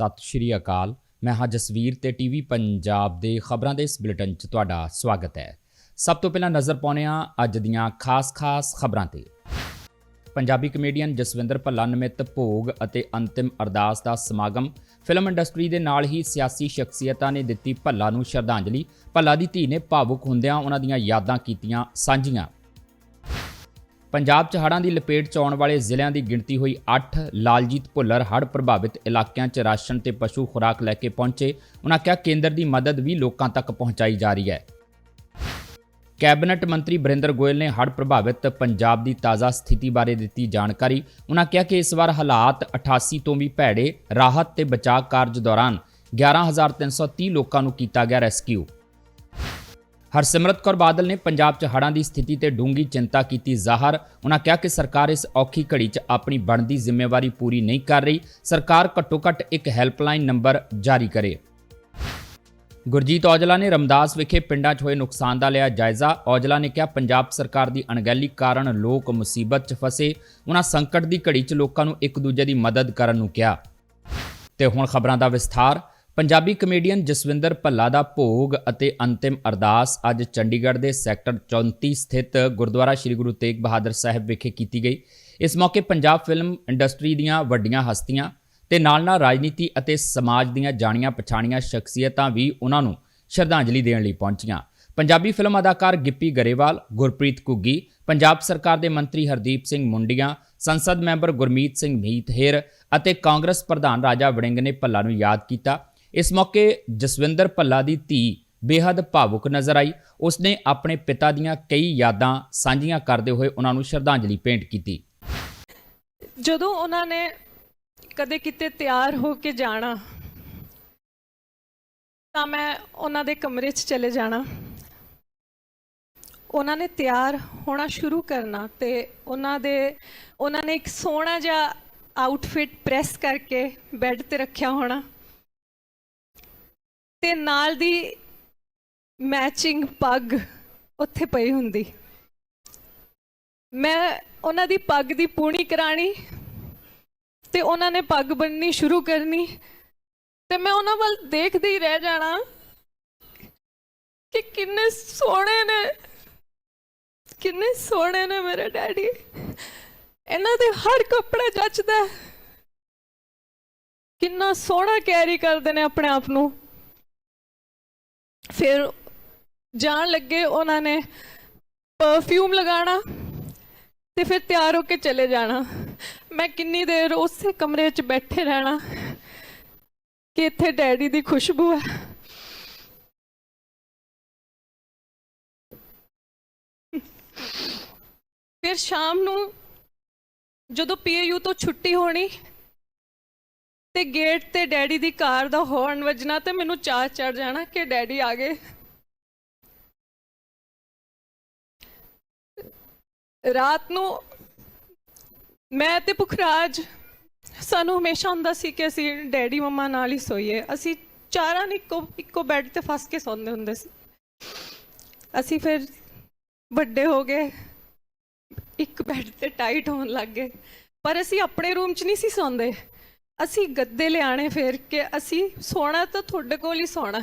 ਸਤਿ ਸ਼੍ਰੀ ਅਕਾਲ। ਮੈਂ ਹਾਂ ਜਸਵੀਰ ਤੇ ਟੀਵੀ ਪੰਜਾਬ ਦੇ ਖਬਰਾਂ ਦੇ ਇਸ ਬੁਲੇਟਿਨ 'ਚ ਤੁਹਾਡਾ ਸਵਾਗਤ ਹੈ। ਸਭ ਤੋਂ ਪਹਿਲਾਂ ਨਜ਼ਰ ਪਾਉਂਦੇ ਹਾਂ ਅੱਜ ਦੀਆਂ ਖਾਸ-ਖਾਸ ਖਬਰਾਂ ਤੇ। ਪੰਜਾਬੀ ਕਮੇਡੀਅਨ ਜਸਵਿੰਦਰ ਭੱਲਾ ਨਿਮਿਤ ਭੋਗ ਅਤੇ ਅੰਤਿਮ ਅਰਦਾਸ ਦਾ ਸਮਾਗਮ ਫਿਲਮ ਇੰਡਸਟਰੀ ਦੇ ਨਾਲ ਹੀ ਸਿਆਸੀ ਸ਼ਖਸੀਅਤਾਂ ਨੇ ਦਿੱਤੀ ਭੱਲਾ ਨੂੰ ਸ਼ਰਧਾਂਜਲੀ। ਭੱਲਾ ਦੀ ਧੀ ਨੇ ਭਾਵੁਕ ਹੁੰਦਿਆਂ ਉਹਨਾਂ ਦੀਆਂ ਯਾਦਾਂ ਕੀਤੀਆਂ ਸਾਂਝੀਆਂ। ਪੰਜਾਬ 'ਚ ਹੜ੍ਹਾਂ ਦੀ ਲਪੇਟ 'ਚ ਆਉਣ ਵਾਲੇ ਜ਼ਿਲ੍ਹਿਆਂ ਦੀ ਗਿਣਤੀ ਹੋਈ 8 ਲਾਲਜੀਤ ਭੁੱਲਰ ਹੜ੍ਹ ਪ੍ਰਭਾਵਿਤ ਇਲਾਕਿਆਂ 'ਚ ਰਾਸ਼ਨ ਤੇ ਪਸ਼ੂ ਖੁਰਾਕ ਲੈ ਕੇ ਪਹੁੰਚੇ। ਉਹਨਾਂ ਕਿਹਾ ਕੇਂਦਰ ਦੀ ਮਦਦ ਵੀ ਲੋਕਾਂ ਤੱਕ ਪਹੁੰਚਾਈ ਜਾ ਰਹੀ ਹੈ। ਕੈਬਨਿਟ ਮੰਤਰੀ ਬਰਿੰਦਰ ਗੋਇਲ ਨੇ ਹੜ੍ਹ ਪ੍ਰਭਾਵਿਤ ਪੰਜਾਬ ਦੀ ਤਾਜ਼ਾ ਸਥਿਤੀ ਬਾਰੇ ਦਿੱਤੀ ਜਾਣਕਾਰੀ। ਉਹਨਾਂ ਕਿਹਾ ਕਿ ਇਸ ਵਾਰ ਹਾਲਾਤ 88 ਤੋਂ ਵੀ ਭੈੜੇ, ਰਾਹਤ ਤੇ ਬਚਾਅ ਕਾਰਜ ਦੌਰਾਨ 11330 ਲੋਕਾਂ ਨੂੰ ਕੀਤਾ ਗਿਆ ਰੈਸਕਿਊ। ਹਰਸਿਮਰਤ ਕੌਰ ਬਾਦਲ ਨੇ ਪੰਜਾਬ 'ਚ ਹੜ੍ਹਾਂ ਦੀ ਸਥਿਤੀ ਤੇ ਡੂੰਗੀ ਚਿੰਤਾ ਕੀਤੀ ਜ਼ਾਹਰ। ਉਹਨਾਂ ਕਿਹਾ ਕਿ ਸਰਕਾਰ ਇਸ ਔਖੀ ਘੜੀ 'ਚ ਆਪਣੀ ਬਣਦੀ ਜ਼ਿੰਮੇਵਾਰੀ ਪੂਰੀ ਨਹੀਂ ਕਰ ਰਹੀ। ਸਰਕਾਰ ਘੱਟੋ-ਘੱਟ ਇੱਕ ਹੈਲਪਲਾਈਨ ਨੰਬਰ ਜਾਰੀ ਕਰੇ। ਗੁਰਜੀਤ ਔਜਲਾ ਨੇ ਰਮਦਾਸ ਵਿਖੇ ਪਿੰਡਾਂ 'ਚ ਹੋਏ ਨੁਕਸਾਨ ਦਾ ਲਿਆ ਜਾਇਜ਼ਾ। ਔਜਲਾ ਨੇ ਕਿਹਾ, ਪੰਜਾਬ ਸਰਕਾਰ ਦੀ ਅਣਗਹਿਲੀ ਕਾਰਨ ਲੋਕ ਮੁਸੀਬਤ 'ਚ ਫਸੇ। ਉਹਨਾਂ ਸੰਕਟ ਦੀ ਘੜੀ 'ਚ ਲੋਕਾਂ ਨੂੰ ਇੱਕ ਦੂਜੇ ਦੀ ਮਦਦ ਕਰਨ ਨੂੰ ਕਿਹਾ। ਤੇ ਹੁਣ ਖਬਰਾਂ ਦਾ ਵਿਸਥਾਰ। ਪੰਜਾਬੀ ਕਮੇਡੀਅਨ ਜਸਵਿੰਦਰ ਭੱਲਾ ਦਾ ਭੋਗ ਅਤੇ ਅੰਤਿਮ ਅਰਦਾਸ ਅੱਜ ਚੰਡੀਗੜ੍ਹ ਦੇ ਸੈਕਟਰ 34 ਸਥਿਤ ਗੁਰਦੁਆਰਾ ਸ੍ਰੀ ਗੁਰੂ ਤੇਗ ਬਹਾਦਰ ਸਾਹਿਬ ਵਿਖੇ ਕੀਤੀ ਗਈ। ਇਸ ਮੌਕੇ ਪੰਜਾਬ ਫਿਲਮ ਇੰਡਸਟਰੀ ਦੀਆਂ ਵੱਡੀਆਂ ਹਸਤੀਆਂ ਤੇ ਨਾਲ-ਨਾਲ ਰਾਜਨੀਤੀ ਅਤੇ ਸਮਾਜ ਦੀਆਂ ਜਾਣੀਆਂ ਪਛਾਣੀਆਂ ਸ਼ਖਸੀਅਤਾਂ ਵੀ ਉਹਨਾਂ ਨੂੰ ਸ਼ਰਧਾਂਜਲੀ ਦੇਣ ਲਈ ਪਹੁੰਚੀਆਂ। ਪੰਜਾਬੀ ਫਿਲਮ ਅਦਾਕਾਰ ਗਿੱਪੀ ਗਰੇਵਾਲ, ਗੁਰਪ੍ਰੀਤ ਕੁੱਗੀ ਪੰਜਾਬ ਸਰਕਾਰ ਦੇ ਮੰਤਰੀ ਹਰਦੀਪ ਸਿੰਘ ਮੁੰਡੀਆਂ, ਸੰਸਦ ਮੈਂਬਰ ਗੁਰਮੀਤ ਸਿੰਘ ਮੀਤਹੇਰ ਅਤੇ ਕਾਂਗਰਸ ਪ੍ਰਧਾਨ ਰਾਜਾ ਵੜਿੰਗ ਨੇ ਭੱਲਾ ਨੂੰ ਯਾਦ ਕੀਤਾ। ਇਸ ਮੌਕੇ ਜਸਵਿੰਦਰ ਭੱਲਾ ਦੀ ਧੀ ਬੇਹੱਦ ਭਾਵੁਕ ਨਜ਼ਰ ਆਈ। ਉਸਨੇ ਆਪਣੇ ਪਿਤਾ ਦੀਆਂ ਕਈ ਯਾਦਾਂ ਸਾਂਝੀਆਂ ਕਰਦੇ ਹੋਏ ਉਹਨਾਂ ਨੂੰ ਸ਼ਰਧਾਂਜਲੀ ਭੇਂਟ ਕੀਤੀ। ਜਦੋਂ ਉਹਨਾਂ ਨੇ ਕਦੇ ਕਿਤੇ ਤਿਆਰ ਹੋ ਕੇ ਜਾਣਾ, ਤਾਂ ਮੈਂ ਉਹਨਾਂ ਦੇ ਕਮਰੇ 'ਚ ਚਲੇ ਜਾਣਾ। ਉਹਨਾਂ ਨੇ ਤਿਆਰ ਹੋਣਾ ਸ਼ੁਰੂ ਕਰਨਾ ਤੇ ਉਹਨਾਂ ਦੇ, ਉਹਨਾਂ ਨੇ ਇੱਕ ਸੋਹਣਾ ਜਿਹਾ ਆਊਟਫਿਟ ਪ੍ਰੈਸ ਕਰਕੇ ਬੈੱਡ ਤੇ ਰੱਖਿਆ ਹੋਣਾ। ਤੇ ਨਾਲ ਦੀ ਮੈਚਿੰਗ ਪੱਗ ਉੱਥੇ ਪਈ ਹੁੰਦੀ। ਮੈਂ ਉਹਨਾਂ ਦੀ ਪੱਗ ਦੀ ਪੂਣੀ ਕਰਾਣੀ ਤੇ ਉਹਨਾਂ ਨੇ ਪੱਗ ਬੰਨਣੀ ਸ਼ੁਰੂ ਕਰਨੀ ਤੇ ਮੈਂ ਉਹਨਾਂ ਵੱਲ ਦੇਖਦੇ ਹੀ ਰਹਿ ਜਾਣਾ ਕਿ ਕਿੰਨੇ ਸੋਹਣੇ ਨੇ, ਕਿੰਨੇ ਸੋਹਣੇ ਨੇ ਮੇਰੇ ਡੈਡੀ। ਇਹਨਾਂ ਦੇ ਹਰ ਕੱਪੜਾ ਜੱਚਦਾ। ਕਿੰਨਾ ਸੋਹਣਾ ਕੈਰੀ ਕਰਦੇ ਨੇ ਆਪਣੇ ਆਪ ਨੂੰ। ਫਿਰ ਜਾਣ ਲੱਗੇ ਉਹਨਾਂ ਨੇ ਪਰਫਿਊਮ ਲਗਾਉਣਾ ਤੇ ਫਿਰ ਤਿਆਰ ਹੋ ਕੇ ਚਲੇ ਜਾਣਾ। ਮੈਂ ਕਿੰਨੀ ਦੇਰ ਉਸੇ ਕਮਰੇ 'ਚ ਬੈਠੇ ਰਹਿਣਾ ਕਿ ਇੱਥੇ ਡੈਡੀ ਦੀ ਖੁਸ਼ਬੂ ਹੈ। ਫਿਰ ਸ਼ਾਮ ਨੂੰ ਜਦੋਂ ਪੀਏਯੂ ਤੋਂ ਛੁੱਟੀ ਹੋਣੀ ਤੇ ਗੇਟ ਤੇ ਡੈਡੀ ਦੀ ਕਾਰ ਦਾ ਹੌਰਨ ਵੱਜਣਾ ਤੇ ਮੈਨੂੰ ਚਾਹ ਚੜ ਜਾਣਾ ਕਿ ਡੈਡੀ ਆ ਗਏ। ਰਾਤ ਨੂੰ ਮੈਂ ਤੇ ਪੁਖਰਾਜ ਸਾਨੂੰ ਹਮੇਸ਼ਾ ਹੁੰਦਾ ਸੀ ਕਿ ਅਸੀਂ ਡੈਡੀ ਮਮਾ ਨਾਲ ਹੀ ਸੋਈਏ। ਅਸੀਂ ਚਾਰਾਂ ਨੇ ਇੱਕੋ ਇੱਕੋ ਬੈੱਡ ਤੇ ਫਸ ਕੇ ਸੌਂਦੇ ਹੁੰਦੇ ਸੀ। ਅਸੀਂ ਫਿਰ ਵੱਡੇ ਹੋ ਗਏ, ਇੱਕ ਬੈੱਡ ਤੇ ਟਾਈਟ ਹੋਣ ਲੱਗ ਗਏ। ਪਰ ਅਸੀਂ ਆਪਣੇ ਰੂਮ 'ਚ ਨਹੀਂ ਸੀ ਸੌਂਦੇ। ਅਸੀਂ ਗੱਦੇ ਲਿਆਣੇ ਫਿਰ ਕਿ ਅਸੀਂ ਸੋਣਾ ਤਾਂ ਤੁਹਾਡੇ ਕੋਲ ਹੀ ਸੋਣਾ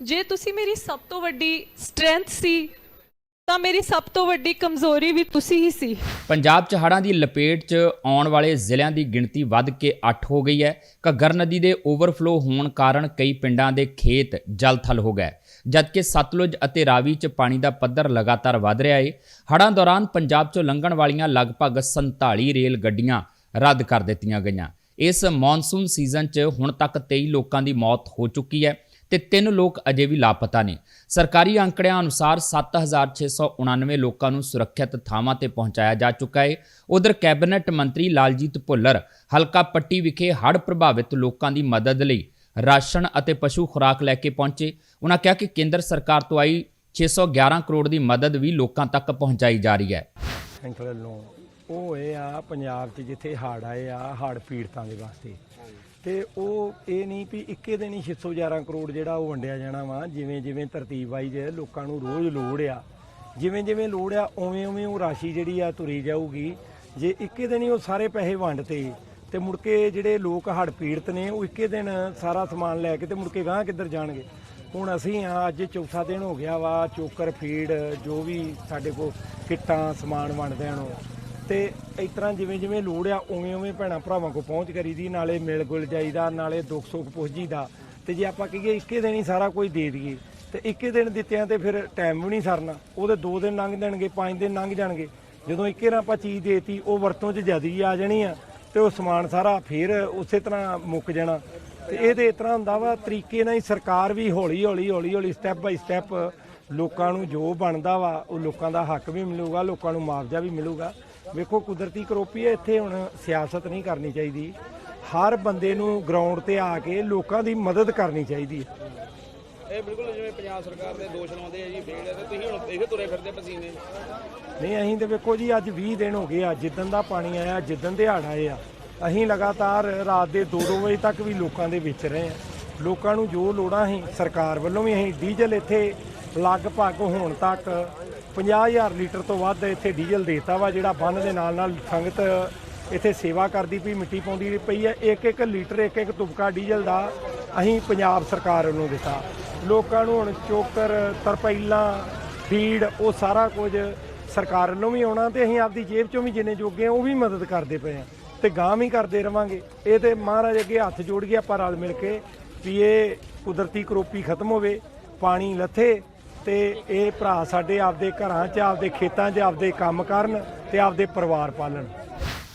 ਜੇ ਤੁਸੀਂ ਮੇਰੀ ਸਭ ਤੋਂ ਵੱਡੀ ਸਟਰੈਂਥ ਸੀ, ਤਾਂ ਮੇਰੀ ਸਭ ਤੋਂ ਵੱਡੀ ਕਮਜ਼ੋਰੀ ਵੀ ਤੁਸੀਂ ਹੀ ਸੀ। ਪੰਜਾਬ 'ਚ ਹੜ੍ਹਾਂ ਦੀ ਲਪੇਟ 'ਚ ਆਉਣ ਵਾਲੇ ਜ਼ਿਲ੍ਹਿਆਂ ਦੀ ਗਿਣਤੀ ਵੱਧ ਕੇ 8 ਹੋ ਗਈ ਹੈ। ਘੱਗਰ ਨਦੀ ਦੇ ਓਵਰਫਲੋ ਹੋਣ ਕਾਰਨ ਕਈ ਪਿੰਡਾਂ ਦੇ ਖੇਤ ਜਲ ਥਲ ਹੋ ਗਏ। ਜਦਕਿ ਸਤਲੁਜ ਅਤੇ ਰਾਵੀ 'ਚ ਪਾਣੀ ਦਾ ਪੱਧਰ ਲਗਾਤਾਰ ਵਧ ਰਿਹਾ ਹੈ ਹੜ੍ਹਾਂ ਦੌਰਾਨ ਪੰਜਾਬ 'ਚੋਂ ਲੰਘਣ ਵਾਲੀਆਂ ਲਗਭਗ 47 ਰੇਲ ਗੱਡੀਆਂ ਰੱਦ ਕਰ ਦਿੱਤੀਆਂ ਗਈਆਂ। ਇਸ ਮੌਨਸੂਨ ਸੀਜ਼ਨ 'ਚ ਹੁਣ ਤੱਕ 23 ਲੋਕਾਂ ਦੀ ਮੌਤ ਹੋ ਚੁੱਕੀ ਹੈ ਤੇ ਤਿੰਨ ਲੋਕ ਅਜੇ ਵੀ ਲਾਪਤਾ ਨੇ। ਸਰਕਾਰੀ ਅੰਕੜਿਆਂ ਅਨੁਸਾਰ 7699 ਲੋਕਾਂ ਨੂੰ ਸੁਰੱਖਿਅਤ ਥਾਵਾਂ ਤੇ ਪਹੁੰਚਾਇਆ ਜਾ ਚੁੱਕਾ ਹੈ ਉਧਰ ਕੈਬਨਿਟ ਮੰਤਰੀ ਲਾਲਜੀਤ ਭੁੱਲਰ ਹਲਕਾ ਪੱਟੀ ਵਿਖੇ ਹੜ੍ਹ ਪ੍ਰਭਾਵਿਤ ਲੋਕਾਂ ਦੀ ਮਦਦ ਲਈ ਰਾਸ਼ਨ ਅਤੇ ਪਸ਼ੂ ਖੁਰਾਕ ਲੈ ਕੇ ਪਹੁੰਚੇ। ਉਹਨਾਂ ਕਿਹਾ ਕਿ ਕੇਂਦਰ ਸਰਕਾਰ ਤੋਂ ਆਈ 611 ਕਰੋੜ ਦੀ ਮਦਦ ਵੀ ਲੋਕਾਂ ਤੱਕ ਪਹੁੰਚਾਈ ਜਾ ਰਹੀ ਹੈ। ਸੈਂਟਰਲ ਲੋਨ ਉਹ ਇਹ ਆ ਪੰਜਾਬ 'ਚ ਜਿੱਥੇ ਹੜ੍ਹ ਆਏ ਆ, ਹੜ੍ਹ ਪੀੜਤਾਂ ਦੇ ਵਾਸਤੇ। ਤੇ ਉਹ ਇਹ ਨਹੀਂ ਵੀ ਇੱਕੇ ਦਿਨ ਹੀ 611 ਕਰੋੜ ਜਿਹੜਾ ਉਹ ਵੰਡਿਆ ਜਾਣਾ ਵਾ, ਜਿਵੇਂ ਜਿਵੇਂ ਤਰਤੀਬ ਵਾਈਜ਼ ਲੋਕਾਂ ਨੂੰ ਰੋਜ਼ ਲੋੜ ਆ। ਜਿਵੇਂ ਜਿਵੇਂ ਲੋੜ ਆ, ਉਵੇਂ ਉਵੇਂ ਉਹ ਰਾਸ਼ੀ ਜਿਹੜੀ ਆ ਤੁਰੀ ਜਾਊਗੀ। ਜੇ ਇੱਕੇ ਦਿਨ ਹੀ ਉਹ ਸਾਰੇ ਪੈਸੇ ਵੰਡਤੇ ਤੇ ਮੁੜ ਕੇ ਜਿਹੜੇ ਲੋਕ ਹੜ੍ਹ ਪੀੜਤ ਨੇ, ਉਹ ਇੱਕੇ ਦਿਨ ਸਾਰਾ ਸਮਾਨ ਲੈ ਕੇ ਤੇ ਮੁੜ ਕੇ ਗਾਂ ਕਿੱਧਰ ਜਾਣਗੇ? ਹੁਣ ਅਸੀਂ ਆ ਅੱਜ ਚੌਥਾ ਦਿਨ ਹੋ ਗਿਆ ਵਾ, ਚੋਕਰ ਫੀਡ, ਜੋ ਵੀ ਸਾਡੇ ਕੋਲ ਕਿੱਟਾਂ, ਸਮਾਨ ਵੰਡਦੇ ਨੂੰ ਤੇ ਇਸ ਤਰ੍ਹਾਂ ਜਿਵੇਂ ਜਿਵੇਂ ਲੋੜ ਆ, ਉਵੇਂ ਉਵੇਂ ਭੈਣਾਂ ਭਰਾਵਾਂ ਕੋ ਪਹੁੰਚ ਕਰੀਦੀ ਨਾਲੇ ਮਿਲ ਗੁਲ ਜਾਈਦਾ, ਨਾਲੇ ਦੁੱਖ ਸੁੱਖ ਪੁੱਛ ਜੀਦਾ। ਤੇ ਜੇ ਆਪਾਂ ਕਹੀਏ ਇੱਕੇ ਦਿਨ ਹੀ ਸਾਰਾ ਕੁਝ ਦੇ ਦਈਏ, ਤੇ ਇੱਕੇ ਦਿਨ ਦਿੱਤਿਆਂ ਤੇ ਫਿਰ ਟਾਈਮ ਵੀ ਨਹੀਂ ਸਰਨਾ। ਉਹਦੇ 2 ਦਿਨ ਲੰਘ ਜਾਣਗੇ 5 ਦਿਨ ਲੰਘ ਜਾਣਗੇ। ਜਦੋਂ ਇੱਕੇ ਨਾਲ ਆਪਾਂ ਚੀਜ਼ ਦੇਤੀ, ਉਹ ਵਰਤੋਂ 'ਚ ਜ਼ਿਆਦੀ ਆ ਜਾਣੀ ਆ। ਤੇ ਉਹ ਸਮਾਨ ਸਾਰਾ ਫਿਰ ਉਸੇ ਤਰ੍ਹਾਂ ਮੁੱਕ ਜਾਣਾ। ਤੇ ਇਹਦੇ ਇਸ ਤਰ੍ਹਾਂ ਹੁੰਦਾ ਵਾ, ਤਰੀਕੇ ਨਾਲ ਹੀ ਸਰਕਾਰ ਵੀ ਹੌਲੀ ਹੌਲੀ ਹੌਲੀ ਹੌਲੀ ਸਟੈਪ ਬਾਈ ਸਟੈਪ ਲੋਕਾਂ ਨੂੰ ਜੋ ਬਣਦਾ ਵਾ, ਉਹ ਲੋਕਾਂ ਦਾ ਹੱਕ ਵੀ ਮਿਲੂਗਾ, ਲੋਕਾਂ ਨੂੰ ਮੁਆਵਜ਼ਾ ਵੀ ਮਿਲੂਗਾ। ਵੇਖੋ ਕੁਦਰਤੀ ਕਰੋਪੀ ਹੈ, ਇੱਥੇ ਹੁਣ ਸਿਆਸਤ ਨਹੀਂ ਕਰਨੀ ਚਾਹੀਦੀ। ਹਰ ਬੰਦੇ ਨੂੰ ਗਰਾਊਂਡ ਤੇ ਆ ਕੇ ਲੋਕਾਂ ਦੀ ਮਦਦ ਕਰਨੀ ਚਾਹੀਦੀ ਹੈ। ਇਹ ਬਿਲਕੁਲ ਜਿਵੇਂ ਪੰਜਾਬ ਸਰਕਾਰ ਦੇ ਦੋਸ਼ ਲਾਉਂਦੇ ਆ ਜੀ ਫੇਲ ਹੈ ਤੇ ਤੁਸੀਂ ਹੁਣ ਇਹ ਤੁਰੇ ਫਿਰਦੇ ਪਸੀਨੇ। ਨਹੀਂ, ਅਸੀਂ ਤੇ ਵੇਖੋ ਜੀ, ਅੱਜ 20 ਦਿਨ ਹੋ ਗਏ ਆ, ਜਿੱਦਣ ਦਾ ਪਾਣੀ ਆਇਆ, ਜਿੱਦਣ ਦੇ ਹੜ੍ਹ ਆਏ ਆ। ਅਸੀਂ ਲਗਾਤਾਰ ਰਾਤ ਦੇ 2-2 ਵਜੇ ਤੱਕ ਵੀ ਲੋਕਾਂ ਦੇ ਵਿੱਚ ਰਹੇ ਆ। ਲੋਕਾਂ ਨੂੰ ਜੋ ਲੋੜਾਂ ਸੀ ਸਰਕਾਰ ਵੱਲੋਂ ਵੀ ਅਸੀਂ ਡੀਜ਼ਲ ਇੱਥੇ ਲਗਭਗ ਹੁਣ ਤੱਕ 50000 ਲੀਟਰ ਤੋਂ ਵੱਧ ਇੱਥੇ ਡੀਜ਼ਲ ਦੇਤਾ ਵਾ, ਜਿਹੜਾ ਬੰਨ ਦੇ ਨਾਲ ਨਾਲ ਸੰਗਤ ਇੱਥੇ ਸੇਵਾ ਕਰਦੀ ਪਈ, ਮਿੱਟੀ ਪਾਉਂਦੀ ਪਈ ਹੈ ਇੱਕ ਇੱਕ ਲੀਟਰ, ਇੱਕ ਇੱਕ ਤੁਬਕਾ ਡੀਜ਼ਲ ਦਾ ਅਸੀਂ ਪੰਜਾਬ ਸਰਕਾਰ ਵੱਲੋਂ ਦਿੱਤਾ। ਲੋਕਾਂ ਨੂੰ ਹੁਣ ਚੋਕਰ, ਤਰਪਾਈਲਾਂ ਫੀਡ ਉਹ ਸਾਰਾ ਕੁਝ ਸਰਕਾਰ ਵੱਲੋਂ ਵੀ ਆਉਣਾ ਤੇ ਅਸੀਂ ਆਪਦੀ ਜੇਬ ਚੋਂ ਵੀ ਜਿੰਨੇ ਜੋਗੇ ਆ, ਉਹ ਵੀ ਮਦਦ ਕਰਦੇ ਪਏ ਆ ਤੇ ਗਾਂ ਵੀ ਕਰਦੇ ਰਵਾਂਗੇ। ਇਹ ਤੇ ਮਹਾਰਾਜ ਅੱਗੇ ਹੱਥ ਜੋੜ ਕੇ ਆਪਾਂ ਰਲ ਮਿਲ ਕੇ ਵੀ ਇਹ ਕੁਦਰਤੀ ਕਰੋਪੀ ਖਤਮ ਹੋਵੇ, ਪਾਣੀ ਲੱਥੇ ਤੇ ਇਹ ਭਰਾ ਸਾਡੇ ਆਪਦੇ ਘਰਾਂ 'ਚ, ਆਪਦੇ ਖੇਤਾਂ 'ਚ, ਆਪਦੇ ਕੰਮ ਕਰਨ ਤੇ ਆਪਦੇ ਪਰਿਵਾਰ ਪਾਲਣ।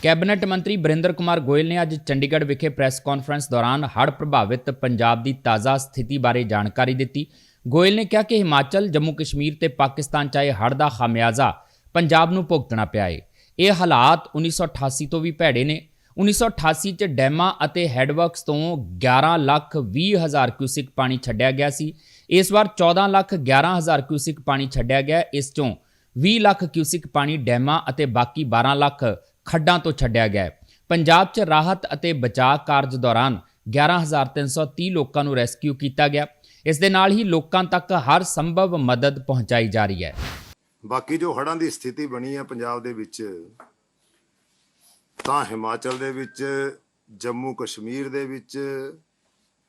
ਕੈਬਨਿਟ ਮੰਤਰੀ ਬਰਿੰਦਰ ਕੁਮਾਰ ਗੋਇਲ ਨੇ ਅੱਜ ਚੰਡੀਗੜ੍ਹ ਵਿਖੇ ਪ੍ਰੈਸ ਕਾਨਫਰੰਸ ਦੌਰਾਨ ਹੜ੍ਹ ਪ੍ਰਭਾਵਿਤ ਪੰਜਾਬ ਦੀ ਤਾਜ਼ਾ ਸਥਿਤੀ ਬਾਰੇ ਜਾਣਕਾਰੀ ਦਿੱਤੀ। ਗੋਇਲ ਨੇ ਕਿਹਾ ਕਿ ਹਿਮਾਚਲ ਜੰਮੂ ਕਸ਼ਮੀਰ ਤੇ ਪਾਕਿਸਤਾਨ ਚਾਹੇ ਹੜ੍ਹ ਦਾ ਖਾਮਿਆਜ਼ਾ ਪੰਜਾਬ ਨੂੰ ਭੁਗਤਣਾ ਪਿਆ ਏ। ਇਹ ਹਾਲਾਤ 1988 ਤੋਂ ਵੀ ਭੈੜੇ ਨੇ। 1988 ਚ ਡੈਮਾਂ ਅਤੇ ਹੈਡਵਰਕਸ ਤੋਂ 11 ਲੱਖ 20 ਹਜ਼ਾਰ ਕਿਊਸਿਕ ਪਾਣੀ ਛੱਡਿਆ ਗਿਆ ਸੀ। ਇਸ ਵਾਰ 14 ਲੱਖ 11 ਹਜ਼ਾਰ ਕਿਊਸਿਕ ਪਾਣੀ ਛੱਡਿਆ ਗਿਆ। ਇਸ ਚੋਂ 20 ਲੱਖ ਕਿਊਸਿਕ ਪਾਣੀ ਡੈਮਾਂ ਅਤੇ ਬਾਕੀ 12 ਲੱਖ ਖੱਡਾਂ ਤੋਂ ਛੱਡਿਆ ਗਿਆ ਪੰਜਾਬ 'ਚ ਰਾਹਤ ਅਤੇ ਬਚਾਅ ਕਾਰਜ ਦੌਰਾਨ 11330 ਲੋਕਾਂ ਨੂੰ ਰੈਸਕਿਊ ਕੀਤਾ ਗਿਆ। ਇਸ ਦੇ ਨਾਲ ਹੀ ਲੋਕਾਂ ਤੱਕ ਹਰ ਸੰਭਵ ਮਦਦ ਪਹੁੰਚਾਈ ਜਾ ਰਹੀ ਹੈ। ਬਾਕੀ ਜੋ ਹੜ੍ਹਾਂ ਦੀ ਸਥਿਤੀ ਬਣੀ ਹੈ ਪੰਜਾਬ ਦੇ ਵਿੱਚ, ਤਾਂ ਹਿਮਾਚਲ ਦੇ ਵਿੱਚ, ਜੰਮੂ ਕਸ਼ਮੀਰ ਦੇ ਵਿੱਚ,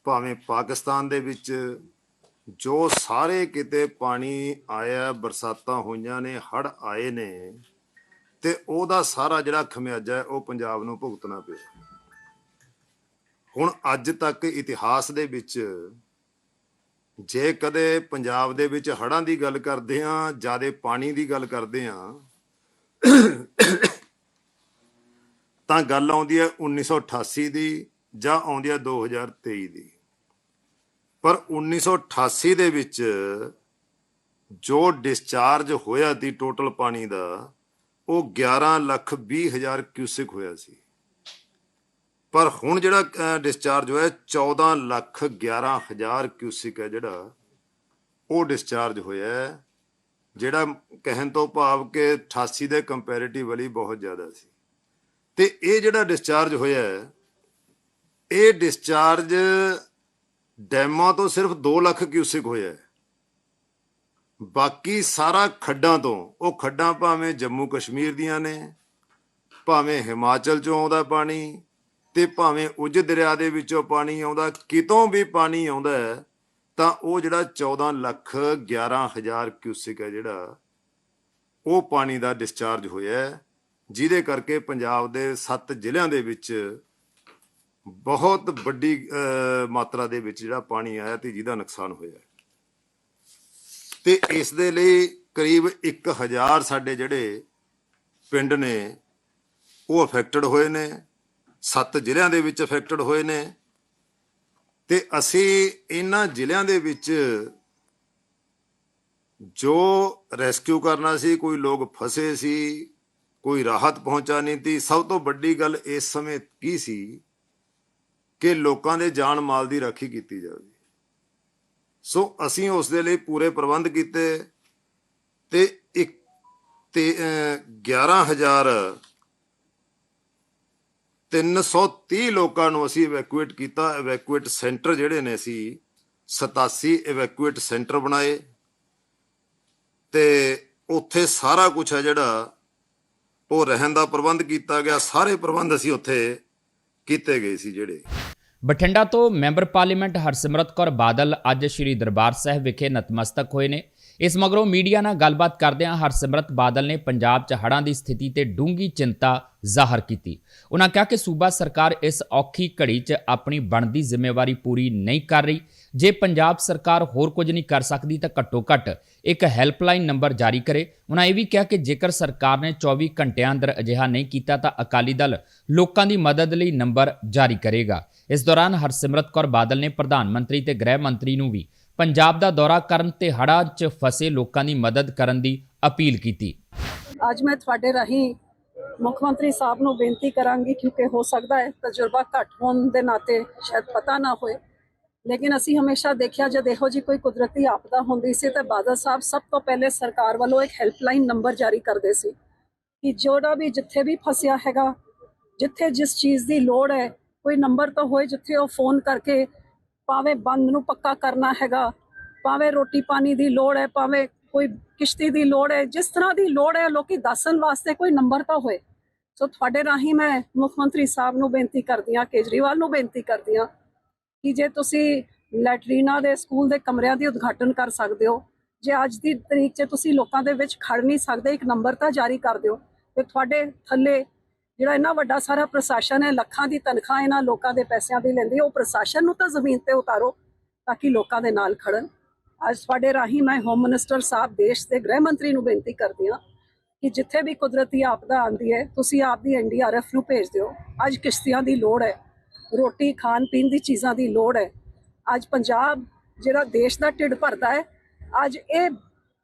ਭਾਵੇਂ ਪਾਕਿਸਤਾਨ ਦੇ ਵਿੱਚ, ਜੋ ਸਾਰੇ ਕਿਤੇ ਪਾਣੀ ਆਇਆ, ਬਰਸਾਤਾਂ ਹੋਈਆਂ ਨੇ, ਹੜ੍ਹ ਆਏ ਨੇ, ਤੇ ਉਹਦਾ ਸਾਰਾ ਜਿਹੜਾ ਖਮਿਆਜਾ ਹੈ, ਉਹ ਪੰਜਾਬ ਨੂੰ ਭੁਗਤਣਾ ਪਿਆ। ਹੁਣ ਅੱਜ ਤੱਕ ਇਤਿਹਾਸ ਦੇ ਵਿੱਚ ਜੇ ਕਦੇ ਪੰਜਾਬ ਦੇ ਵਿੱਚ ਹੜ੍ਹਾਂ ਦੀ ਗੱਲ ਕਰਦੇ ਆਂ ਜਿਆਦੇ ਪਾਣੀ ਦੀ ਗੱਲ ਕਰਦੇ ਆਂ ਤਾਂ ਗੱਲ ਆਉਂਦੀ ਹੈ 1988 ਦੀ ਜਾਂ ਆਉਂਦੀ ਹੈ 2023 ਦੀ। ਪਰ 1988 ਦੇ ਵਿੱਚ ਜੋ ਡਿਸਚਾਰਜ ਹੋਇਆ ਸੀ ਟੋਟਲ ਪਾਣੀ ਦਾ, ਉਹ 11 ਲੱਖ 20 ਹਜ਼ਾਰ ਕਿਊਸਿਕ ਹੋਇਆ ਸੀ। ਪਰ ਹੁਣ ਜਿਹੜਾ ਡਿਸਚਾਰਜ ਹੋਇਆ 14 ਲੱਖ 11 ਹਜ਼ਾਰ ਕਿਊਸਿਕ ਹੈ ਜਿਹੜਾ, ਉਹ ਡਿਸਚਾਰਜ ਹੋਇਆ ਜਿਹੜਾ ਕਹਿਣ ਤੋਂ ਭਾਵ ਕਿ 88 ਦੇ ਕੰਪੈਰੀਟਿਵਲੀ ਬਹੁਤ ਜ਼ਿਆਦਾ ਸੀ। ਤੇ ਇਹ ਜਿਹੜਾ ਡਿਸਚਾਰਜ ਹੋਇਆ ਇਹ ਡਿਸਚਾਰਜ ਡੈਮਾਂ ਤੋਂ ਸਿਰਫ 2 ਲੱਖ ਕਿਊਸਿਕ ਹੋਇਆ ਬਾਕੀ ਸਾਰਾ ਖੱਡਾਂ ਤੋਂ, ਉਹ ਖੱਡਾਂ ਭਾਵੇਂ ਜੰਮੂ ਕਸ਼ਮੀਰ ਦੀਆਂ ਨੇ, ਭਾਵੇਂ ਹਿਮਾਚਲ ਚੋਂ ਆਉਂਦਾ ਪਾਣੀ ਤੇ ਭਾਵੇਂ ਉਜ ਦਰਿਆ ਦੇ ਵਿੱਚੋਂ ਪਾਣੀ ਆਉਂਦਾ, ਕਿਤੋਂ ਵੀ ਪਾਣੀ ਆਉਂਦਾ ਤਾਂ ਉਹ ਜਿਹੜਾ 14 ਲੱਖ 11 ਹਜ਼ਾਰ ਕਿਊਸਿਕ ਹੈ ਜਿਹੜਾ, ਉਹ ਪਾਣੀ ਦਾ ਡਿਸਚਾਰਜ ਹੋਇਆ ਜਿਹਦੇ ਕਰਕੇ ਪੰਜਾਬ ਦੇ 7 ਜ਼ਿਲ੍ਹਿਆਂ ਦੇ ਵਿੱਚ ਬਹੁਤ ਵੱਡੀ ਮਾਤਰਾ ਦੇ ਵਿੱਚ ਜਿਹੜਾ ਪਾਣੀ ਆਇਆ ਤੇ ਜਿਹਦਾ ਨੁਕਸਾਨ ਹੋਇਆ ਹੈ। ਤੇ ਇਸ ਦੇ ਲਈ ਕਰੀਬ 1000 ਸਾਡੇ ਜਿਹੜੇ ਪਿੰਡ ਨੇ, ਉਹ ਅਫੈਕਟਡ ਹੋਏ ਨੇ ਸੱਤ ਜ਼ਿਲ੍ਹਿਆਂ ਦੇ ਵਿੱਚ ਅਫੈਕਟਡ ਹੋਏ ਨੇ ਤੇ ਅਸੀਂ ਇਹਨਾਂ ਜ਼ਿਲ੍ਹਿਆਂ ਦੇ ਵਿੱਚ ਜੋ ਰੈਸਕਿਊ ਕਰਨਾ ਸੀ ਕੋਈ ਲੋਕ ਫਸੇ ਸੀ ਕੋਈ ਰਾਹਤ ਪਹੁੰਚਾਣੀ ਸੀ ਸਭ ਤੋਂ ਵੱਡੀ ਗੱਲ ਇਸ ਸਮੇਂ ਕੀ ਸੀ ਕਿ ਲੋਕਾਂ ਦੇ ਜਾਨ ਮਾਲ ਦੀ ਰਾਖੀ ਕੀਤੀ ਜਾਵੇ। ਸੋ ਅਸੀਂ ਉਸ ਦੇ ਲਈ ਪੂਰੇ ਪ੍ਰਬੰਧ ਕੀਤੇ ਤੇ ਇੱਕ ਤੇ ਅਹ, 11000 330 ਲੋਕਾਂ ਨੂੰ ਅਸੀਂ ਇਵੈਕੂਏਟ ਕੀਤਾ। ਇਵੈਕੂਏਟ ਸੈਂਟਰ ਜਿਹੜੇ ਨੇ ਅਸੀਂ 87 ਇਵੈਕੂਏਟ ਸੈਂਟਰ ਬਣਾਏ। ਤੇ ਉੱਥੇ ਸਾਰਾ ਕੁਝ ਹੈ ਜਿਹੜਾ ਉਹ ਰਹਿਣ ਦਾ ਪ੍ਰਬੰਧ ਕੀਤਾ ਗਿਆ। ਸਾਰੇ ਪ੍ਰਬੰਧ ਅਸੀਂ ਉੱਥੇ ਕੀਤੇ ਗਏ ਸੀ ਜਿਹੜੇ। ਬਠਿੰਡਾ ਤੋਂ ਮੈਂਬਰ ਪਾਰਲੀਮੈਂਟ ਹਰਸਿਮਰਤ ਕੌਰ ਬਾਦਲ ਅੱਜ ਸ੍ਰੀ ਦਰਬਾਰ ਸਾਹਿਬ ਵਿਖੇ ਨਤਮਸਤਕ ਹੋਏ ਨੇ। ਇਸ ਮਗਰੋਂ ਮੀਡੀਆ ਨਾਲ ਗੱਲਬਾਤ ਕਰਦਿਆਂ ਹਰਸਿਮਰਤ ਬਾਦਲ ਨੇ ਪੰਜਾਬ 'ਚ ਹੜ੍ਹਾਂ ਦੀ ਸਥਿਤੀ ਤੇ ਡੂੰਗੀ ਚਿੰਤਾ ਜ਼ਾਹਰ ਕੀਤੀ। ਉਹਨਾਂ ਕਿਹਾ ਕਿ ਸੂਬਾ ਸਰਕਾਰ ਇਸ ਔਖੀ ਘੜੀ 'ਚ ਆਪਣੀ ਬਣਦੀ ਜ਼ਿੰਮੇਵਾਰੀ ਪੂਰੀ ਨਹੀਂ ਕਰ ਰਹੀ। ਜੇ ਪੰਜਾਬ ਸਰਕਾਰ ਹੋਰ ਕੁਝ ਨਹੀਂ ਕਰ ਸਕਦੀ ਤਾਂ ਘੱਟੋ ਘੱਟ ਇੱਕ ਹੈਲਪਲਾਈਨ ਨੰਬਰ ਜਾਰੀ ਕਰੇ। ਉਹਨਾਂ ਇਹ ਵੀ ਕਿਹਾ ਕਿ ਜੇਕਰ ਸਰਕਾਰ ਨੇ 24 ਘੰਟਿਆਂ ਅੰਦਰ ਅਜਿਹਾ ਨਹੀਂ ਕੀਤਾ ਤਾਂ ਅਕਾਲੀ ਦਲ ਲੋਕਾਂ ਦੀ ਮਦਦ ਲਈ ਨੰਬਰ ਜਾਰੀ ਕਰੇਗਾ। ਇਸ ਦੌਰਾਨ ਹਰਸਿਮਰਤ ਕੌਰ ਬਾਦਲ ਨੇ ਪ੍ਰਧਾਨ ਮੰਤਰੀ ਤੇ ਗ੍ਰਹਿ ਮੰਤਰੀ ਨੂੰ ਵੀ ਪੰਜਾਬ ਦਾ ਦੌਰਾ ਕਰਨ ਤੇ ਹੜ੍ਹਾਂ 'ਚ ਫਸੇ ਲੋਕਾਂ ਦੀ ਮਦਦ ਕਰਨ ਦੀ ਅਪੀਲ ਕੀਤੀ। ਅੱਜ ਮੈਂ ਤੁਹਾਡੇ ਰਾਹੀਂ ਮੁੱਖ ਮੰਤਰੀ ਸਾਹਿਬ ਨੂੰ ਬੇਨਤੀ ਕਰਾਂਗੀ, ਕਿਉਂਕਿ ਹੋ ਸਕਦਾ ਹੈ ਤਜਰਬਾ ਘੱਟ ਹੋਣ ਦੇ ਨਾਤੇ ਸ਼ਾਇਦ ਪਤਾ ਨਾ ਹੋਏ। ਲੇਕਿਨ ਅਸੀਂ ਹਮੇਸ਼ਾ ਦੇਖਿਆ, ਜਦ ਇਹੋ ਜੀ ਕੋਈ ਕੁਦਰਤੀ ਆਪਦਾ ਹੁੰਦੀ ਸੀ ਤਾਂ ਬਾਦਲ ਸਾਹਿਬ ਸਭ ਤੋਂ ਪਹਿਲੇ ਸਰਕਾਰ ਵੱਲੋਂ ਇੱਕ ਹੈਲਪਲਾਈਨ ਨੰਬਰ ਜਾਰੀ ਕਰਦੇ ਸੀ ਕਿ ਜਿਹੜਾ ਵੀ ਜਿੱਥੇ ਵੀ ਫਸਿਆ ਹੈਗਾ, ਜਿੱਥੇ ਜਿਸ ਚੀਜ਼ ਦੀ ਲੋੜ ਹੈ, ਕੋਈ ਨੰਬਰ ਤਾਂ ਹੋਏ ਜਿੱਥੇ ਉਹ ਫੋਨ ਕਰਕੇ ਭਾਵੇਂ ਬੰਦ ਨੂੰ ਪੱਕਾ ਕਰਨਾ ਹੈਗਾ, ਭਾਵੇਂ ਰੋਟੀ ਪਾਣੀ ਦੀ ਲੋੜ ਹੈ, ਭਾਵੇਂ ਕੋਈ ਕਿਸ਼ਤੀ ਦੀ ਲੋੜ ਹੈ, ਜਿਸ ਤਰ੍ਹਾਂ ਦੀ ਲੋੜ ਹੈ, ਲੋਕੀ ਦੱਸਣ ਵਾਸਤੇ ਕੋਈ ਨੰਬਰ ਤਾਂ ਹੋਏ। ਸੋ ਤੁਹਾਡੇ ਰਾਹੀਂ ਮੈਂ ਮੁੱਖ ਮੰਤਰੀ ਸਾਹਿਬ ਨੂੰ ਬੇਨਤੀ ਕਰਦੀ ਹਾਂ, ਕੇਜਰੀਵਾਲ ਨੂੰ ਬੇਨਤੀ ਕਰਦੀ ਹਾਂ ਕਿ ਜੇ ਤੁਸੀਂ ਲੈਟਰੀਨਾ ਦੇ ਸਕੂਲ ਦੇ ਕਮਰਿਆਂ ਦੀ ਉਦਘਾਟਨ ਕਰ ਸਕਦੇ ਹੋ, ਜੇ ਅੱਜ ਦੀ ਤਰੀਕ 'ਚ ਤੁਸੀਂ ਲੋਕਾਂ ਦੇ ਵਿੱਚ ਖੜ ਨਹੀਂ ਸਕਦੇ, ਇੱਕ ਨੰਬਰ ਤਾਂ ਜਾਰੀ ਕਰ ਦਿਓ। ਤੇ ਤੁਹਾਡੇ ਥੱਲੇ ਜਿਹੜਾ ਇੰਨਾ ਵੱਡਾ ਸਾਰਾ ਪ੍ਰਸ਼ਾਸਨ ਹੈ, ਲੱਖਾਂ ਦੀ ਤਨਖਾਹ ਇਹਨਾਂ ਲੋਕਾਂ ਦੇ ਪੈਸਿਆਂ ਦੀ ਲੈਂਦੀ ਉਹ ਪ੍ਰਸ਼ਾਸਨ ਨੂੰ ਤਾਂ ਜ਼ਮੀਨ ਤੇ ਉਤਾਰੋ ਤਾਂ ਕਿ ਲੋਕਾਂ ਦੇ ਨਾਲ ਖੜਨ। ਅੱਜ ਤੁਹਾਡੇ ਰਾਹੀਂ ਮੈਂ ਹੋਮ ਮਿਨਿਸਟਰ ਸਾਹਿਬ, ਦੇਸ਼ ਦੇ ਗ੍ਰਹਿ ਮੰਤਰੀ ਨੂੰ ਬੇਨਤੀ ਕਰਦੀ ਹਾਂ ਕਿ ਜਿੱਥੇ ਵੀ ਕੁਦਰਤੀ ਆਪਦਾ ਆਂਦੀ ਹੈ, ਤੁਸੀਂ ਆਪਦੀ ਐਨਡੀਆਰਐਫ ਨੂੰ ਭੇਜ ਦਿਓ। ਅੱਜ ਕਿਸ਼ਤੀਆਂ ਦੀ ਲੋੜ ਹੈ, ਰੋਟੀ, ਖਾਣ ਪੀਣ ਦੀ ਚੀਜ਼ਾਂ ਦੀ ਲੋੜ ਹੈ। ਅੱਜ ਪੰਜਾਬ ਜਿਹੜਾ ਦੇਸ਼ ਦਾ ਢਿੱਡ ਭਰਦਾ ਹੈ, ਅੱਜ ਇਹ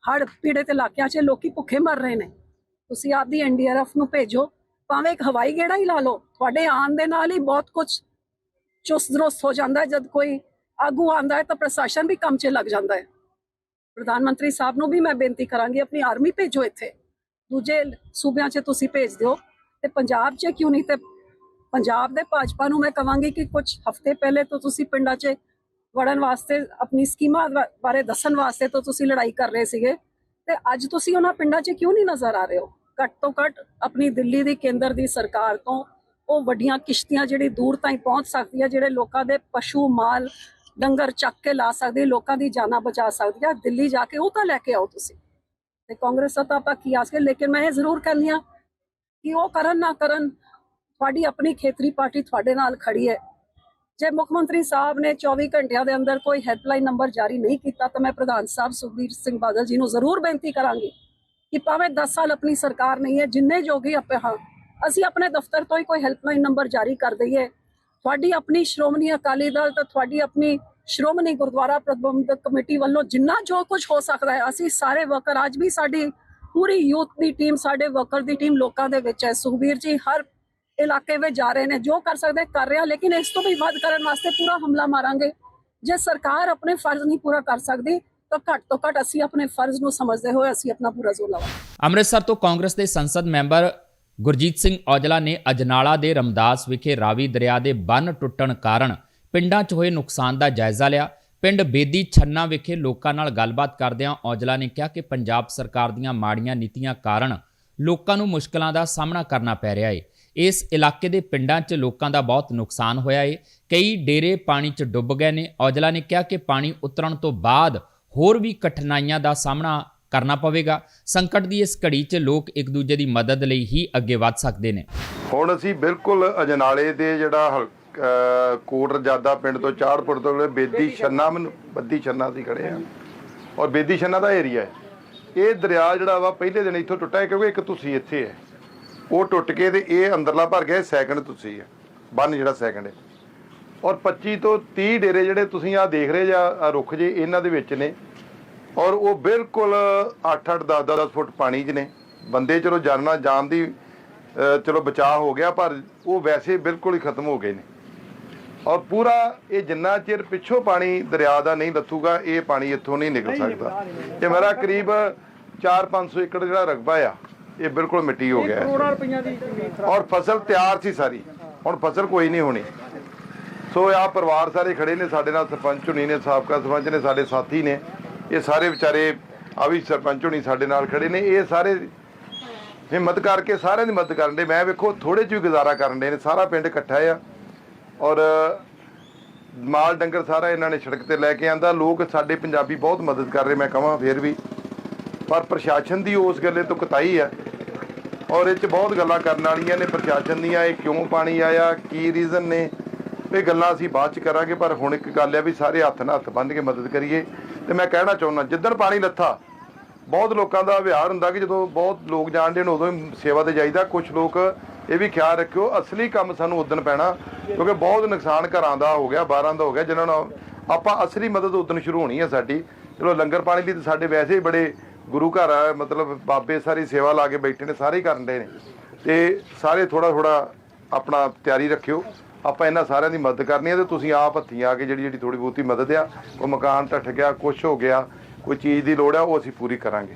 ਹੜ ਪੀੜਤ ਇਲਾਕਿਆਂ 'ਚ ਲੋਕੀ ਭੁੱਖੇ ਮਰ ਰਹੇ ਨੇ। ਤੁਸੀਂ ਆਪਦੀ ਐਨਡੀਆਰਐਫ ਨੂੰ ਭੇਜੋ। ਭਾਵੇਂ ਇੱਕ ਹਵਾਈ ਗੇੜਾ ਹੀ ਲਾ ਲਓ, ਤੁਹਾਡੇ ਆਉਣ ਦੇ ਨਾਲ ਹੀ ਬਹੁਤ ਕੁਝ ਚੁਸਤ ਦਰੁਸਤ ਹੋ ਜਾਂਦਾ ਹੈ। ਜਦ ਕੋਈ ਆਗੂ ਆਂਦਾ ਹੈ ਤਾਂ ਪ੍ਰਸ਼ਾਸਨ ਵੀ ਕੰਮ 'ਚ ਲੱਗ ਜਾਂਦਾ ਹੈ। ਪ੍ਰਧਾਨ ਮੰਤਰੀ ਸਾਹਿਬ ਨੂੰ ਵੀ ਮੈਂ ਬੇਨਤੀ ਕਰਾਂਗੀ, ਆਪਣੀ ਆਰਮੀ ਭੇਜੋ ਇੱਥੇ। ਦੂਜੇ ਸੂਬਿਆਂ 'ਚ ਤੁਸੀਂ ਭੇਜ ਦਿਓ। ਤੇ ਪੰਜਾਬ 'ਚ ਕਿਉਂ ਨਹੀਂ ਤੇ ਪੰਜਾਬ ਦੇ ਭਾਜਪਾ ਨੂੰ ਮੈਂ ਕਵਾਂਗੀ ਕਿ ਕੁਝ ਹਫ਼ਤੇ ਪਹਿਲੇ ਤੋਂ ਤੁਸੀਂ ਪਿੰਡਾਂ 'ਚ ਵੜਨ ਵਾਸਤੇ, ਆਪਣੀ ਸਕੀਮਾਂ ਬਾਰੇ ਦੱਸਣ ਵਾਸਤੇ ਤੋਂ ਤੁਸੀਂ ਲੜਾਈ ਕਰ ਰਹੇ ਸੀਗੇ। ਤੇ ਅੱਜ ਤੁਸੀਂ ਉਹਨਾਂ ਪਿੰਡਾਂ 'ਚ ਕਿਉਂ ਨਹੀਂ ਨਜ਼ਰ ਆ ਰਹੇ ਹੋ? ਘੱਟ ਤੋਂ ਘੱਟ ਆਪਣੀ ਦਿੱਲੀ ਦੀ ਕੇਂਦਰ ਦੀ ਸਰਕਾਰ ਤੋਂ ਉਹ ਵੱਡੀਆਂ ਕਿਸ਼ਤੀਆਂ ਜਿਹੜੀ ਦੂਰ ਤਾਈਂ ਪਹੁੰਚ ਸਕਦੀਆਂ ਜਿਹੜੇ ਲੋਕਾਂ ਦੇ ਪਸ਼ੂ ਮਾਲ, ਡੰਗਰ ਚੱਕ ਕੇ ਲਾ ਸਕਦੇ ਲੋਕਾਂ ਦੀ ਜਾਨਾਂ ਬਚਾ ਸਕਦੀ ਸਕਦੀਆਂ ਦਿੱਲੀ ਜਾ ਕੇ ਉਹ ਤਾਂ ਲੈ ਕੇ ਆਓ ਤੁਸੀਂ। ਤੇ ਕਾਂਗਰਸ ਦਾ ਤਾਂ ਆਪਾਂ ਕੀ ਆਸ ਕੇ ਲੇਕਿਨ ਮੈਂ ਇਹ ਜ਼ਰੂਰ ਕਹਿੰਦੀ ਹਾਂ ਕਿ ਉਹ ਕਰਨ ਨਾ ਕਰਨ ਤੁਹਾਡੀ ਆਪਣੀ ਖੇਤਰੀ ਪਾਰਟੀ ਤੁਹਾਡੇ ਨਾਲ ਖੜੀ ਹੈ। ਜੇ ਮੁੱਖ ਮੰਤਰੀ ਸਾਹਿਬ ਨੇ 24 ਘੰਟਿਆਂ ਦੇ ਅੰਦਰ ਕੋਈ ਹੈਲਪਲਾਈਨ ਨੰਬਰ ਜਾਰੀ ਨਹੀਂ ਕੀਤਾ, ਤਾਂ ਮੈਂ ਪ੍ਰਧਾਨ ਸਾਹਿਬ ਸੁਖਬੀਰ ਸਿੰਘ ਬਾਦਲ ਜੀ ਨੂੰ ਜ਼ਰੂਰ ਬੇਨਤੀ ਕਰਾਂਗੀ ਕਿ ਭਾਵੇਂ 10 ਸਾਲ ਆਪਣੀ ਸਰਕਾਰ ਨਹੀਂ ਹੈ, ਜਿੰਨੇ ਜੋਗੀ ਆਪੇ ਹਾਂ, ਅਸੀਂ ਆਪਣੇ ਦਫ਼ਤਰ ਤੋਂ ਹੀ ਕੋਈ ਹੈਲਪਲਾਈਨ ਨੰਬਰ ਜਾਰੀ ਕਰ ਦਈਏ। ਤੁਹਾਡੀ ਆਪਣੀ ਸ਼੍ਰੋਮਣੀ ਅਕਾਲੀ ਦਲ ਤੇ ਤੁਹਾਡੀ ਆਪਣੀ ਸ਼੍ਰੋਮਣੀ ਗੁਰਦੁਆਰਾ ਪ੍ਰਬੰਧਕ ਕਮੇਟੀ ਵੱਲੋਂ ਜਿੰਨਾ ਜੋ ਕੁਝ ਹੋ ਸਕਦਾ ਹੈ, ਅਸੀਂ ਸਾਰੇ ਵਰਕਰ ਅੱਜ ਵੀ ਸਾਡੀ ਪੂਰੀ ਯੂਥ ਦੀ ਟੀਮ ਸਾਡੇ ਵਰਕਰ ਦੀ ਟੀਮ ਲੋਕਾਂ ਦੇ ਵਿੱਚ ਹੈ। ਸੁਖਬੀਰ ਜੀ, ਹਰ ਇਲਾਕੇ ਵਿੱਚ ਜਾ ਰਹੇ ਨੇ, ਜੋ ਕਰ ਸਕਦੇ ਕਰ ਰਿਹਾ, ਲੇਕਿਨ ਇਸ ਤੋਂ ਵੀ ਵੱਧ ਕਰਨ ਵਾਸਤੇ ਪੂਰਾ ਹਮਲਾ ਮਾਰਾਂਗੇ। ਜੇ ਸਰਕਾਰ ਆਪਣੇ ਫਰਜ਼ ਨਹੀਂ ਪੂਰਾ ਕਰ ਸਕਦੀ ਤਾਂ ਘੱਟ ਤੋਂ ਘੱਟ ਅਸੀਂ ਆਪਣੇ ਫਰਜ਼ ਨੂੰ ਸਮਝਦੇ ਹੋਏ ਅਸੀਂ ਆਪਣਾ ਪੂਰਾ ਜ਼ੋਰ ਲਾਵਾਂਗੇ। ਅੰਮ੍ਰਿਤਸਰ ਤੋਂ ਕਾਂਗਰਸ ਦੇ ਸੰਸਦ ਮੈਂਬਰ ਗੁਰਜੀਤ ਸਿੰਘ ਔਜਲਾ ਨੇ ਅਜਨਾਲਾ ਦੇ ਰਮਦਾਸ ਵਿਖੇ ਰਾਵੀ ਦਰਿਆ ਦੇ ਬੰਨ ਟੁੱਟਣ ਕਾਰਨ ਪਿੰਡਾਂ 'ਚ ਹੋਏ ਨੁਕਸਾਨ ਦਾ ਜਾਇਜ਼ਾ ਲਿਆ। ਪਿੰਡ ਬੇਦੀ ਛੰਨਾ ਵਿਖੇ ਲੋਕਾਂ ਨਾਲ ਗੱਲਬਾਤ ਕਰਦਿਆਂ ਔਜਲਾ ਨੇ ਕਿਹਾ ਕਿ ਪੰਜਾਬ ਸਰਕਾਰ ਦੀਆਂ ਮਾੜੀਆਂ ਨੀਤੀਆਂ ਕਾਰਨ ਲੋਕਾਂ ਨੂੰ ਮੁਸ਼ਕਲਾਂ ਦਾ ਸਾਹਮਣਾ ਕਰਨਾ ਪੈ ਰਿਹਾ ਏ। ਇਸ ਇਲਾਕੇ ਦੇ ਪਿੰਡਾਂ 'ਚ ਲੋਕਾਂ ਦਾ ਬਹੁਤ ਨੁਕਸਾਨ ਹੋਇਆ ਏ। ਕਈ ਡੇਰੇ ਪਾਣੀ 'ਚ ਡੁੱਬ ਗਏ ਨੇ। ਔਜਲਾ ਨੇ ਕਿਹਾ ਕਿ ਪਾਣੀ ਉਤਰਨ ਤੋਂ ਬਾਅਦ ਹੋਰ ਵੀ ਕਠਿਨਾਈਆਂ ਦਾ ਸਾਹਮਣਾ ਕਰਨਾ ਪਵੇਗਾ। ਸੰਕਟ ਦੀ ਇਸ ਘੜੀ 'ਚ ਲੋਕ ਇੱਕ ਦੂਜੇ ਦੀ ਮਦਦ ਲਈ ਹੀ ਅੱਗੇ ਵੱਧ ਸਕਦੇ ਨੇ। ਹੁਣ ਅਸੀਂ ਬਿਲਕੁਲ ਅਜਨਾਲੇ ਦੇ ਜਿਹੜਾ ਹਲ- ਕੋਟ ਰਜਾਦਾ ਪਿੰਡ ਤੋਂ ਚਾੜਪੁਰ ਤੋਂ ਬੇਦੀ ਛੰਨਾ ਮੈਨੂੰ ਬੱਦੀ ਛੰਨਾ ਅਸੀਂ ਖੜੇ ਆ ਔਰ ਬੇਦੀ ਛੰਨਾ ਦਾ ਏਰੀਆ ਹੈ। ਇਹ ਦਰਿਆ ਜਿਹੜਾ ਵਾ ਪਹਿਲੇ ਦਿਨ ਇੱਥੋਂ ਟੁੱਟਾ ਹੈ ਕਿਉਂਕਿ ਇੱਕ ਤੁਸੀਂ ਇੱਥੇ ਹੈ। ਉਹ ਟੁੱਟ ਕੇ ਤੇ ਇਹ ਅੰਦਰਲਾ ਭਰ ਗਿਆ ਸੈਕਿੰਡ ਤੁਸੀਂ ਹੈ। ਬੰਨ ਜਿਹੜਾ ਸੈਕਿੰਡ ਹੈ। ਔਰ 25 ਤੋਂ 30 ਡੇਰੇ ਜਿਹੜੇ ਤੁਸੀਂ ਆ ਦੇਖ ਰਹੇ ਜਾਂ ਰੁੱਖ ਜੇ ਇਹਨਾਂ ਦੇ ਵਿੱਚ ਨੇ। ਔਰ ਉਹ ਬਿਲਕੁਲ 8-8 10-10 ਫੁੱਟ ਪਾਣੀ 'ਚ ਨੇ। ਬੰਦੇ ਚਲੋ ਜਾਨਣਾ ਜਾਣ ਦੀ ਚਲੋ ਬਚਾਅ ਹੋ ਗਿਆ ਪਰ ਉਹ ਵੈਸੇ ਬਿਲਕੁਲ ਹੀ ਖਤਮ ਹੋ ਗਏ ਨੇ। ਔਰ ਪੂਰਾ ਇਹ ਜਿੰਨਾ ਚਿਰ ਪਿੱਛੋਂ ਪਾਣੀ ਦਰਿਆ ਦਾ ਨਹੀਂ ਲੱਥੂਗਾ ਇਹ ਪਾਣੀ ਇੱਥੋਂ ਨਹੀਂ ਨਿਕਲ ਸਕਦਾ। ਇਹ ਮੇਰਾ ਕਰੀਬ 4-500 ਏਕੜ ਜਿਹੜਾ ਰਕਬਾ ਆ ਇਹ ਬਿਲਕੁਲ ਮਿੱਟੀ ਹੋ ਗਿਆ ਔਰ ਫਸਲ ਤਿਆਰ ਸੀ ਸਾਰੀ। ਹੁਣ ਫਸਲ ਕੋਈ ਨਹੀਂ ਹੋਣੀ। ਸੋ ਆ ਪਰਿਵਾਰ ਸਾਰੇ ਖੜੇ ਨੇ, ਸਾਡੇ ਨਾਲ ਸਰਪੰਚ ਹੁਣੀ ਨੇ, ਸਾਬਕਾ ਸਰਪੰਚ ਨੇ, ਸਾਡੇ ਸਾਥੀ ਨੇ। ਇਹ ਸਾਰੇ ਵਿਚਾਰੇ ਆ ਵੀ ਸਰਪੰਚ ਹੋਣੀ ਸਾਡੇ ਨਾਲ ਖੜੇ ਨੇ। ਇਹ ਸਾਰੇ ਹਿੰਮਤ ਕਰਕੇ, ਸਾਰਿਆਂ ਦੀ ਮਦਦ ਕਰਨ ਦੇ। ਮੈਂ ਵੇਖੋ ਥੋੜੇ ਜਿਹੀ ਗੁਜ਼ਾਰਾ ਕਰਨ ਦੇ ਨੇ। ਸਾਰਾ ਪਿੰਡ ਇਕੱਠਾ ਆ। ਔਰ ਮਾਲ ਡੰਗਰ ਸਾਰਾ ਇਹਨਾਂ ਨੇ ਸੜਕ ਤੇ ਲੈ ਕੇ ਆਂਦਾ। ਲੋਕ ਸਾਡੇ ਪੰਜਾਬੀ ਬਹੁਤ ਮਦਦ ਕਰ ਰਹੇ, ਮੈਂ ਕਹਾਂ ਫੇਰ ਵੀ। ਪਰ ਪ੍ਰਸ਼ਾਸਨ ਦੀ ਉਸ ਗੱਲੇ ਤੋਂ ਕਤਾਈ ਆ। ਔਰ ਇਹ ਚ ਬਹੁਤ ਗੱਲਾਂ ਕਰਨ ਵਾਲੀਆਂ ਨੇ। ਪ੍ਰਸ਼ਾਸਨ ਦੀਆਂ, ਇਹ ਕਿਉਂ ਪਾਣੀ ਆਇਆ, ਕੀ ਰੀਜ਼ਨ ਨੇ? ਇਹ ਗੱਲਾਂ ਅਸੀਂ ਬਾਅਦ ਚ ਕਰਾਂਗੇ, ਪਰ ਹੁਣ ਇੱਕ ਗੱਲ ਹੈ ਵੀ ਸਾਰੇ ਹੱਥ ਨਾਲ ਹੱਥ ਬੰਨ੍ਹ ਕੇ ਮਦਦ ਕਰੀਏ। ਤੇ ਮੈਂ ਕਹਿਣਾ ਚਾਹੁੰਦਾ, ਜਿੱਦਣ ਪਾਣੀ ਲੱਥਾ, ਬਹੁਤ ਲੋਕਾਂ ਦਾ ਵਿਹਾਰ ਹੁੰਦਾ ਕਿ ਜਦੋਂ ਬਹੁਤ ਲੋਕ ਜਾਣਦੇ ਨੇ, ਉਦੋਂ ਹੀ ਸੇਵਾ ਤੇ ਜਾਈਦਾ। ਕੁਝ ਲੋਕ ਇਹ ਵੀ ਖਿਆਲ ਰੱਖਿਓ, ਅਸਲੀ ਕੰਮ ਸਾਨੂੰ ਉਦੋਂ ਪੈਣਾ, ਕਿਉਂਕਿ ਬਹੁਤ ਨੁਕਸਾਨ ਘਰਾਂ ਦਾ ਹੋ ਗਿਆ, ਬਾਰਾਂ ਦਾ ਹੋ ਗਿਆ, ਜਿਨ੍ਹਾਂ ਨੂੰ ਆਪਾਂ ਅਸਲੀ ਮਦਦ ਉਦੋਂ ਸ਼ੁਰੂ ਹੋਣੀ ਹੈ ਸਾਡੀ। ਚਲੋ, ਲੰਗਰ ਪਾਣੀ ਦੀ ਤਾਂ ਸਾਡੇ ਵੈਸੇ ਹੀ ਬੜੇ ਗੁਰੂ ਘਰ ਆ, ਮਤਲਬ ਬਾਬੇ ਸਾਰੀ ਸੇਵਾ ਲਾ ਕੇ ਬੈਠੇ ਨੇ, ਸਾਰੇ ਹੀ ਕਰਨ ਦੇ ਨੇ। ਤੇ ਸਾਰੇ ਥੋੜਾ ਥੋੜਾ ਆਪਣਾ ਤਿਆਰੀ ਰੱਖਿਓ। ਆਪਾਂ ਇਹਨਾਂ ਸਾਰਿਆਂ ਦੀ ਮਦਦ ਕਰਨੀ ਹੈ ਤੇ ਤੁਸੀਂ ਆਪ ਹੱਥੀਂ ਆ ਕੇ ਜਿਹੜੀ ਜਿਹੜੀ ਥੋੜੀ ਬਹੁਤੀ ਮਦਦ ਆ ਉਹ ਮਕਾਨ ਢੱਠ ਗਿਆ ਕੁਛ ਹੋ ਗਿਆ ਕੋਈ ਚੀਜ਼ ਦੀ ਲੋੜ ਆ ਉਹ ਅਸੀਂ ਪੂਰੀ ਕਰਾਂਗੇ।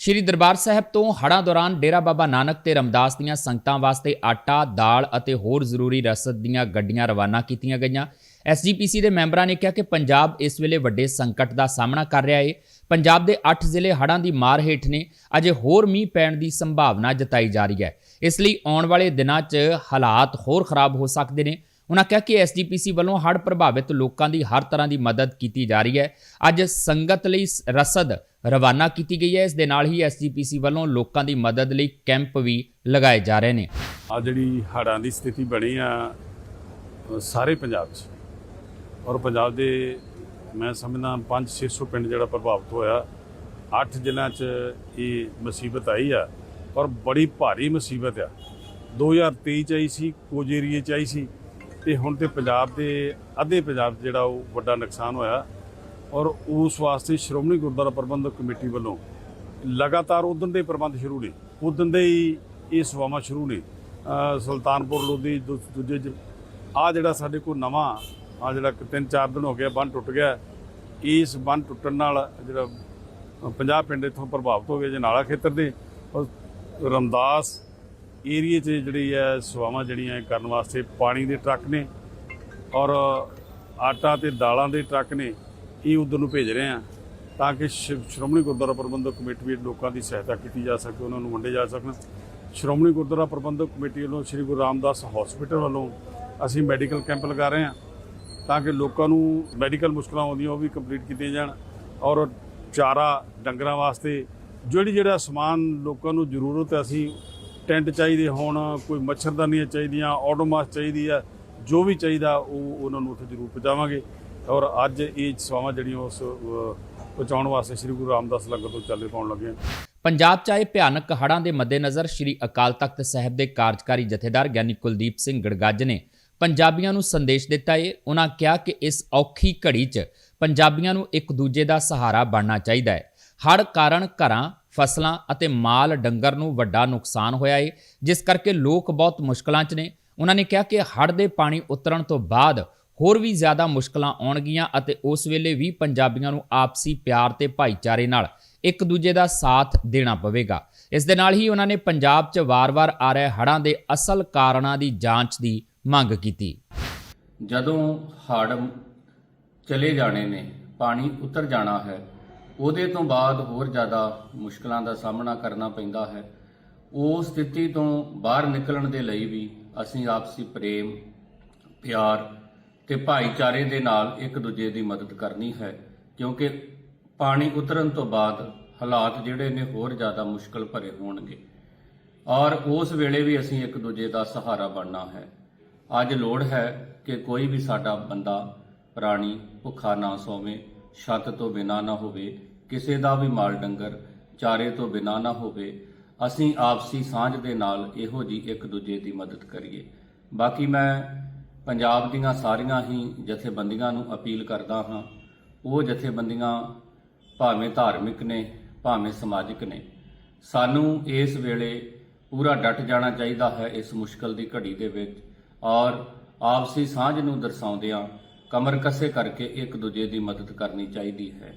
ਸ਼੍ਰੀ ਦਰਬਾਰ ਸਾਹਿਬ ਤੋਂ ਹੜ੍ਹਾਂ ਦੌਰਾਨ ਡੇਰਾ ਬਾਬਾ ਨਾਨਕ ਤੇ ਰਮਦਾਸ ਦੀਆਂ ਸੰਗਤਾਂ ਵਾਸਤੇ ਆਟਾ, ਦਾਲ ਅਤੇ ਹੋਰ ਜ਼ਰੂਰੀ ਰਸਦ ਦੀਆਂ ਗੱਡੀਆਂ ਰਵਾਨਾ ਕੀਤੀਆਂ ਗਈਆਂ। ਐਸਜੀਪੀਸੀ ਦੇ ਮੈਂਬਰਾਂ ਨੇ ਕਿਹਾ ਕਿ ਪੰਜਾਬ ਇਸ ਵੇਲੇ ਵੱਡੇ ਸੰਕਟ ਦਾ ਸਾਹਮਣਾ ਕਰ ਰਿਹਾ ਹੈ ਪੰਜਾਬ ਦੇ 8 ਜ਼ਿਲ੍ਹੇ ਹੜ੍ਹਾਂ ਦੀ ਮਾਰ ਹੇਠ ਨੇ। ਅਜੇ ਹੋਰ ਮੀਂਹ ਪੈਣ ਦੀ ਸੰਭਾਵਨਾ ਜਤਾਈ ਜਾ ਰਹੀ ਹੈ। ਇਸ ਲਈ ਆਉਣ ਵਾਲੇ ਦਿਨਾਂ 'ਚ ਹਾਲਾਤ ਹੋਰ ਖਰਾਬ ਹੋ ਸਕਦੇ ਨੇ। ਉਹਨਾਂ ਕਿਹਾ ਕਿ ਐਸਜੀਪੀਸੀ ਵੱਲੋਂ ਹੜ੍ਹ ਪ੍ਰਭਾਵਿਤ ਲੋਕਾਂ ਦੀ ਹਰ ਤਰ੍ਹਾਂ ਦੀ ਮਦਦ ਕੀਤੀ ਜਾ ਰਹੀ ਹੈ। ਅੱਜ ਸੰਗਤ ਲਈ ਰਸਦ ਰਵਾਨਾ ਕੀਤੀ ਗਈ ਹੈ। ਇਸ ਦੇ ਨਾਲ ਹੀ ਐਸਜੀਪੀਸੀ ਵੱਲੋਂ ਲੋਕਾਂ ਦੀ ਮਦਦ ਲਈ ਕੈਂਪ ਵੀ ਲਗਾਏ ਜਾ ਰਹੇ ਨੇ। ਆ ਜਿਹੜੀ ਹੜ੍ਹਾਂ ਦੀ ਸਥਿਤੀ ਬਣੀ ਆ ਸਾਰੇ ਪੰਜਾਬ 'ਚ। ਔਰ ਪੰਜਾਬ ਦੇ ਮੈਂ ਸਮਝਦਾ 5-600 ਪਿੰਡ ਜਿਹੜਾ ਪ੍ਰਭਾਵਿਤ ਹੋਇਆ 8 ਜ਼ਿਲ੍ਹਿਆਂ 'ਚ ਇਹ ਮੁਸੀਬਤ ਆਈ ਆ। ਔਰ ਬੜੀ ਭਾਰੀ ਮੁਸੀਬਤ ਆ। 2023 ਚ ਆਈ ਸੀ ਕੁਝ ਏਰੀਏ 'ਚ ਆਈ ਸੀ ਤੇ ਹੁਣ ਤੇ ਪੰਜਾਬ ਦੇ ਅੱਧੇ ਪੰਜਾਬ 'ਚ ਜਿਹੜਾ ਉਹ ਵੱਡਾ ਨੁਕਸਾਨ ਹੋਇਆ ਔਰ ਉਸ ਵਾਸਤੇ ਸ਼੍ਰੋਮਣੀ ਗੁਰਦੁਆਰਾ ਪ੍ਰਬੰਧਕ ਕਮੇਟੀ ਵੱਲੋਂ ਲਗਾਤਾਰ ਉਦੋਂ ਦੇ ਪ੍ਰਬੰਧ ਸ਼ੁਰੂ ਨੇ। ਉਦੋਂ ਦੇ ਹੀ ਇਹ ਸੇਵਾਵਾਂ ਸ਼ੁਰੂ ਨੇ। ਸੁਲਤਾਨਪੁਰ ਲੋਧੀ ਦੂ- ਦੂਜੇ ਆ ਜਿਹੜਾ ਸਾਡੇ ਕੋਲ ਨਵਾਂ ਆ ਜਿਹੜਾ ਕਿ ਤਿੰਨ ਚਾਰ ਦਿਨ ਹੋ ਗਿਆ ਬੰਨ ਟੁੱਟ ਗਿਆ। ਇਸ ਬੰਨ ਟੁੱਟਣ ਨਾਲ ਜਿਹੜਾ 50 ਪਿੰਡ ਇੱਥੋਂ ਪ੍ਰਭਾਵਿਤ ਹੋ ਗਏ ਜਨਾਲਾ ਖੇਤਰ ਦੇ। ਔਰ ਰਮਦਾਸ ਏਰੀਏ 'ਚ ਜਿਹੜੀ ਹੈ ਸੇਵਾਵਾਂ ਜਿਹੜੀਆਂ ਕਰਨ ਵਾਸਤੇ ਪਾਣੀ ਦੇ ਟਰੱਕ ਨੇ ਔਰ ਆਟਾ ਤੇ ਦਾਲਾਂ ਦੇ ਟਰੱਕ ਨੇ, ਇਹ ਉਧਰ ਨੂੰ ਭੇਜ ਰਹੇ ਆ ਤਾਂ ਕਿ ਸ਼੍ਰੋਮਣੀ ਗੁਰਦੁਆਰਾ ਪ੍ਰਬੰਧਕ ਕਮੇਟੀ ਵੀ ਲੋਕਾਂ ਦੀ ਸਹਾਇਤਾ ਕੀਤੀ ਜਾ ਸਕੇ, ਉਹਨਾਂ ਨੂੰ ਵੰਡੇ ਜਾ ਸਕਣ। ਸ਼੍ਰੋਮਣੀ ਗੁਰਦੁਆਰਾ ਪ੍ਰਬੰਧਕ ਕਮੇਟੀ ਵੱਲੋਂ ਸ੍ਰੀ ਗੁਰੂ ਰਾਮਦਾਸ ਹਸਪੀਟਲ ਵੱਲੋਂ ਅਸੀਂ ਮੈਡੀਕਲ ਕੈਂਪ ਲਗਾ ਰਹੇ ਹਾਂ ਤਾਂ ਕਿ ਲੋਕਾਂ ਨੂੰ ਮੈਡੀਕਲ ਮੁਸ਼ਕਲਾਂ ਆਉਂਦੀਆਂ ਉਹ ਵੀ ਕੰਪਲੀਟ ਕੀਤੀਆਂ ਜਾਣ ਔਰ ਚਾਰਾ ਡੰਗਰਾਂ ਵਾਸਤੇ ਜਿਹੜੀ ਜਿਹੜਾ ਸਮਾਨ ਲੋਕਾਂ ਨੂੰ ਜ਼ਰੂਰਤ ਹੈ, ਅਸੀਂ ਟੈਂਟ ਚਾਹੀਦੇ ਹੋਣ, ਕੋਈ ਮੱਛਰਦਾਨੀਆਂ ਚਾਹੀਦੀਆਂ, ਆਟੋਮਾਸ ਚਾਹੀਦੀ ਆ ਜੋ ਵੀ ਚਾਹੀਦਾ ਉਹ ਉਹਨਾਂ ਨੂੰ ਉੱਥੇ ਜ਼ਰੂਰ ਪਹੁੰਚਾਵਾਂਗੇ। ਔਰ ਅੱਜ ਇਹ ਸੇਵਾਵਾਂ ਜਿਹੜੀਆਂ ਉਸ ਪਹੁੰਚਾਉਣ ਵਾਸਤੇ ਸ੍ਰੀ ਗੁਰੂ ਰਾਮਦਾਸ ਲੰਗਰ ਤੋਂ ਚੱਲੇ ਪਾਉਣ ਲੱਗੇ ਪੰਜਾਬ 'ਚ ਆਏ ਭਿਆਨਕ ਹੜ੍ਹਾਂ ਦੇ ਮੱਦੇਨਜ਼ਰ ਸ਼੍ਰੀ ਅਕਾਲ ਤਖਤ ਸਾਹਿਬ ਦੇ ਕਾਰਜਕਾਰੀ ਜਥੇਦਾਰ ਗਿਆਨੀ ਕੁਲਦੀਪ ਸਿੰਘ ਗੜਗੱਜ ਨੇ ਪੰਜਾਬੀਆਂ ਨੂੰ ਸੰਦੇਸ਼ ਦਿੱਤਾ ਏ ਉਹਨਾਂ ਕਿਹਾ ਕਿ ਇਸ ਔਖੀ ਘੜੀ 'ਚ ਪੰਜਾਬੀਆਂ ਨੂੰ ਇੱਕ ਦੂਜੇ ਦਾ ਸਹਾਰਾ ਬਣਨਾ ਚਾਹੀਦਾ ਹੈ। ਹੜ੍ਹ ਕਾਰਨ ਘਰਾਂ, ਫਸਲਾਂ ਅਤੇ ਮਾਲ ਡੰਗਰ ਨੂੰ ਵੱਡਾ ਨੁਕਸਾਨ ਹੋਇਆ ਹੈ ਜਿਸ ਕਰਕੇ ਲੋਕ ਬਹੁਤ ਮੁਸ਼ਕਲਾਂ 'ਚ ਨੇ। ਉਹਨਾਂ ਨੇ ਕਿਹਾ ਕਿ ਹੜ੍ਹ ਦੇ ਪਾਣੀ ਉਤਰਨ ਤੋਂ ਬਾਅਦ ਹੋਰ ਵੀ ਜ਼ਿਆਦਾ ਮੁਸ਼ਕਲਾਂ ਆਉਣਗੀਆਂ ਅਤੇ ਉਸ ਵੇਲੇ ਵੀ ਪੰਜਾਬੀਆਂ ਨੂੰ ਆਪਸੀ ਪਿਆਰ ਤੇ ਭਾਈਚਾਰੇ ਨਾਲ ਇੱਕ ਦੂਜੇ ਦਾ ਸਾਥ ਦੇਣਾ ਪਵੇਗਾ। ਇਸ ਦੇ ਨਾਲ ਹੀ ਉਹਨਾਂ ਨੇ ਪੰਜਾਬ 'ਚ ਵਾਰ-ਵਾਰ ਆ ਰਹੇ ਹੜ੍ਹਾਂ ਦੇ ਅਸਲ ਕਾਰਨਾਂ ਦੀ ਜਾਂਚ ਦੀ ਮੰਗ ਕੀਤੀ। ਜਦੋਂ ਹੜ੍ਹ ਚਲੇ ਜਾਣੇ ਨੇ, ਪਾਣੀ ਉਤਰ ਜਾਣਾ ਹੈ ਉਹਦੇ ਤੋਂ ਬਾਅਦ ਹੋਰ ਜ਼ਿਆਦਾ ਮੁਸ਼ਕਲਾਂ ਦਾ ਸਾਹਮਣਾ ਕਰਨਾ ਪੈਂਦਾ ਹੈ। ਉਸ ਸਥਿਤੀ ਤੋਂ ਬਾਹਰ ਨਿਕਲਣ ਦੇ ਲਈ ਵੀ ਅਸੀਂ ਆਪਸੀ ਪ੍ਰੇਮ, ਪਿਆਰ ਤੇ ਭਾਈਚਾਰੇ ਦੇ ਨਾਲ ਇੱਕ ਦੂਜੇ ਦੀ ਮਦਦ ਕਰਨੀ ਹੈ, ਕਿਉਂਕਿ ਪਾਣੀ ਉਤਰਨ ਤੋਂ ਬਾਅਦ ਹਾਲਾਤ ਜਿਹੜੇ ਨੇ ਹੋਰ ਜ਼ਿਆਦਾ ਮੁਸ਼ਕਲ ਭਰੇ ਹੋਣਗੇ। ਔਰ ਉਸ ਵੇਲੇ ਵੀ ਅਸੀਂ ਇੱਕ ਦੂਜੇ ਦਾ ਸਹਾਰਾ ਬਣਨਾ ਹੈ। ਅੱਜ ਲੋੜ ਹੈ ਕਿ ਕੋਈ ਵੀ ਸਾਡਾ ਬੰਦਾ ਪ੍ਰਾਣੀ ਭੁੱਖਾ ਨਾ ਸੋਵੇ, ਛੱਤ ਤੋਂ ਬਿਨਾ ਨਾ ਹੋਵੇ ਕਿਸੇ ਦਾ ਵੀ ਮਾਲ ਡੰਗਰ ਚਾਰੇ ਤੋਂ ਬਿਨਾ ਨਾ ਹੋਵੇ, ਅਸੀਂ ਆਪਸੀ ਸਾਂਝ ਦੇ ਨਾਲ ਇਹੋ ਜੀ ਇੱਕ ਦੂਜੇ ਦੀ ਮਦਦ ਕਰੀਏ। ਬਾਕੀ ਮੈਂ ਪੰਜਾਬ ਦੀਆਂ ਸਾਰੀਆਂ ਹੀ ਜਥੇਬੰਦੀਆਂ ਨੂੰ ਅਪੀਲ ਕਰਦਾ ਹਾਂ। ਉਹ ਜਥੇਬੰਦੀਆਂ ਭਾਵੇਂ ਧਾਰਮਿਕ ਨੇ, ਭਾਵੇਂ ਸਮਾਜਿਕ ਨੇ। ਸਾਨੂੰ ਇਸ ਵੇਲੇ ਪੂਰਾ ਡਟ ਜਾਣਾ ਚਾਹੀਦਾ ਹੈ ਇਸ ਮੁਸ਼ਕਲ ਦੀ ਘੜੀ ਦੇ ਵਿੱਚ ਔਰ ਆਪਸੀ ਸਾਂਝ ਨੂੰ ਦਰਸਾਉਂਦਿਆਂ ਕਮਰ ਕੱਸੇ ਕਰਕੇ ਇੱਕ ਦੂਜੇ ਦੀ ਮਦਦ ਕਰਨੀ ਚਾਹੀਦੀ ਹੈ।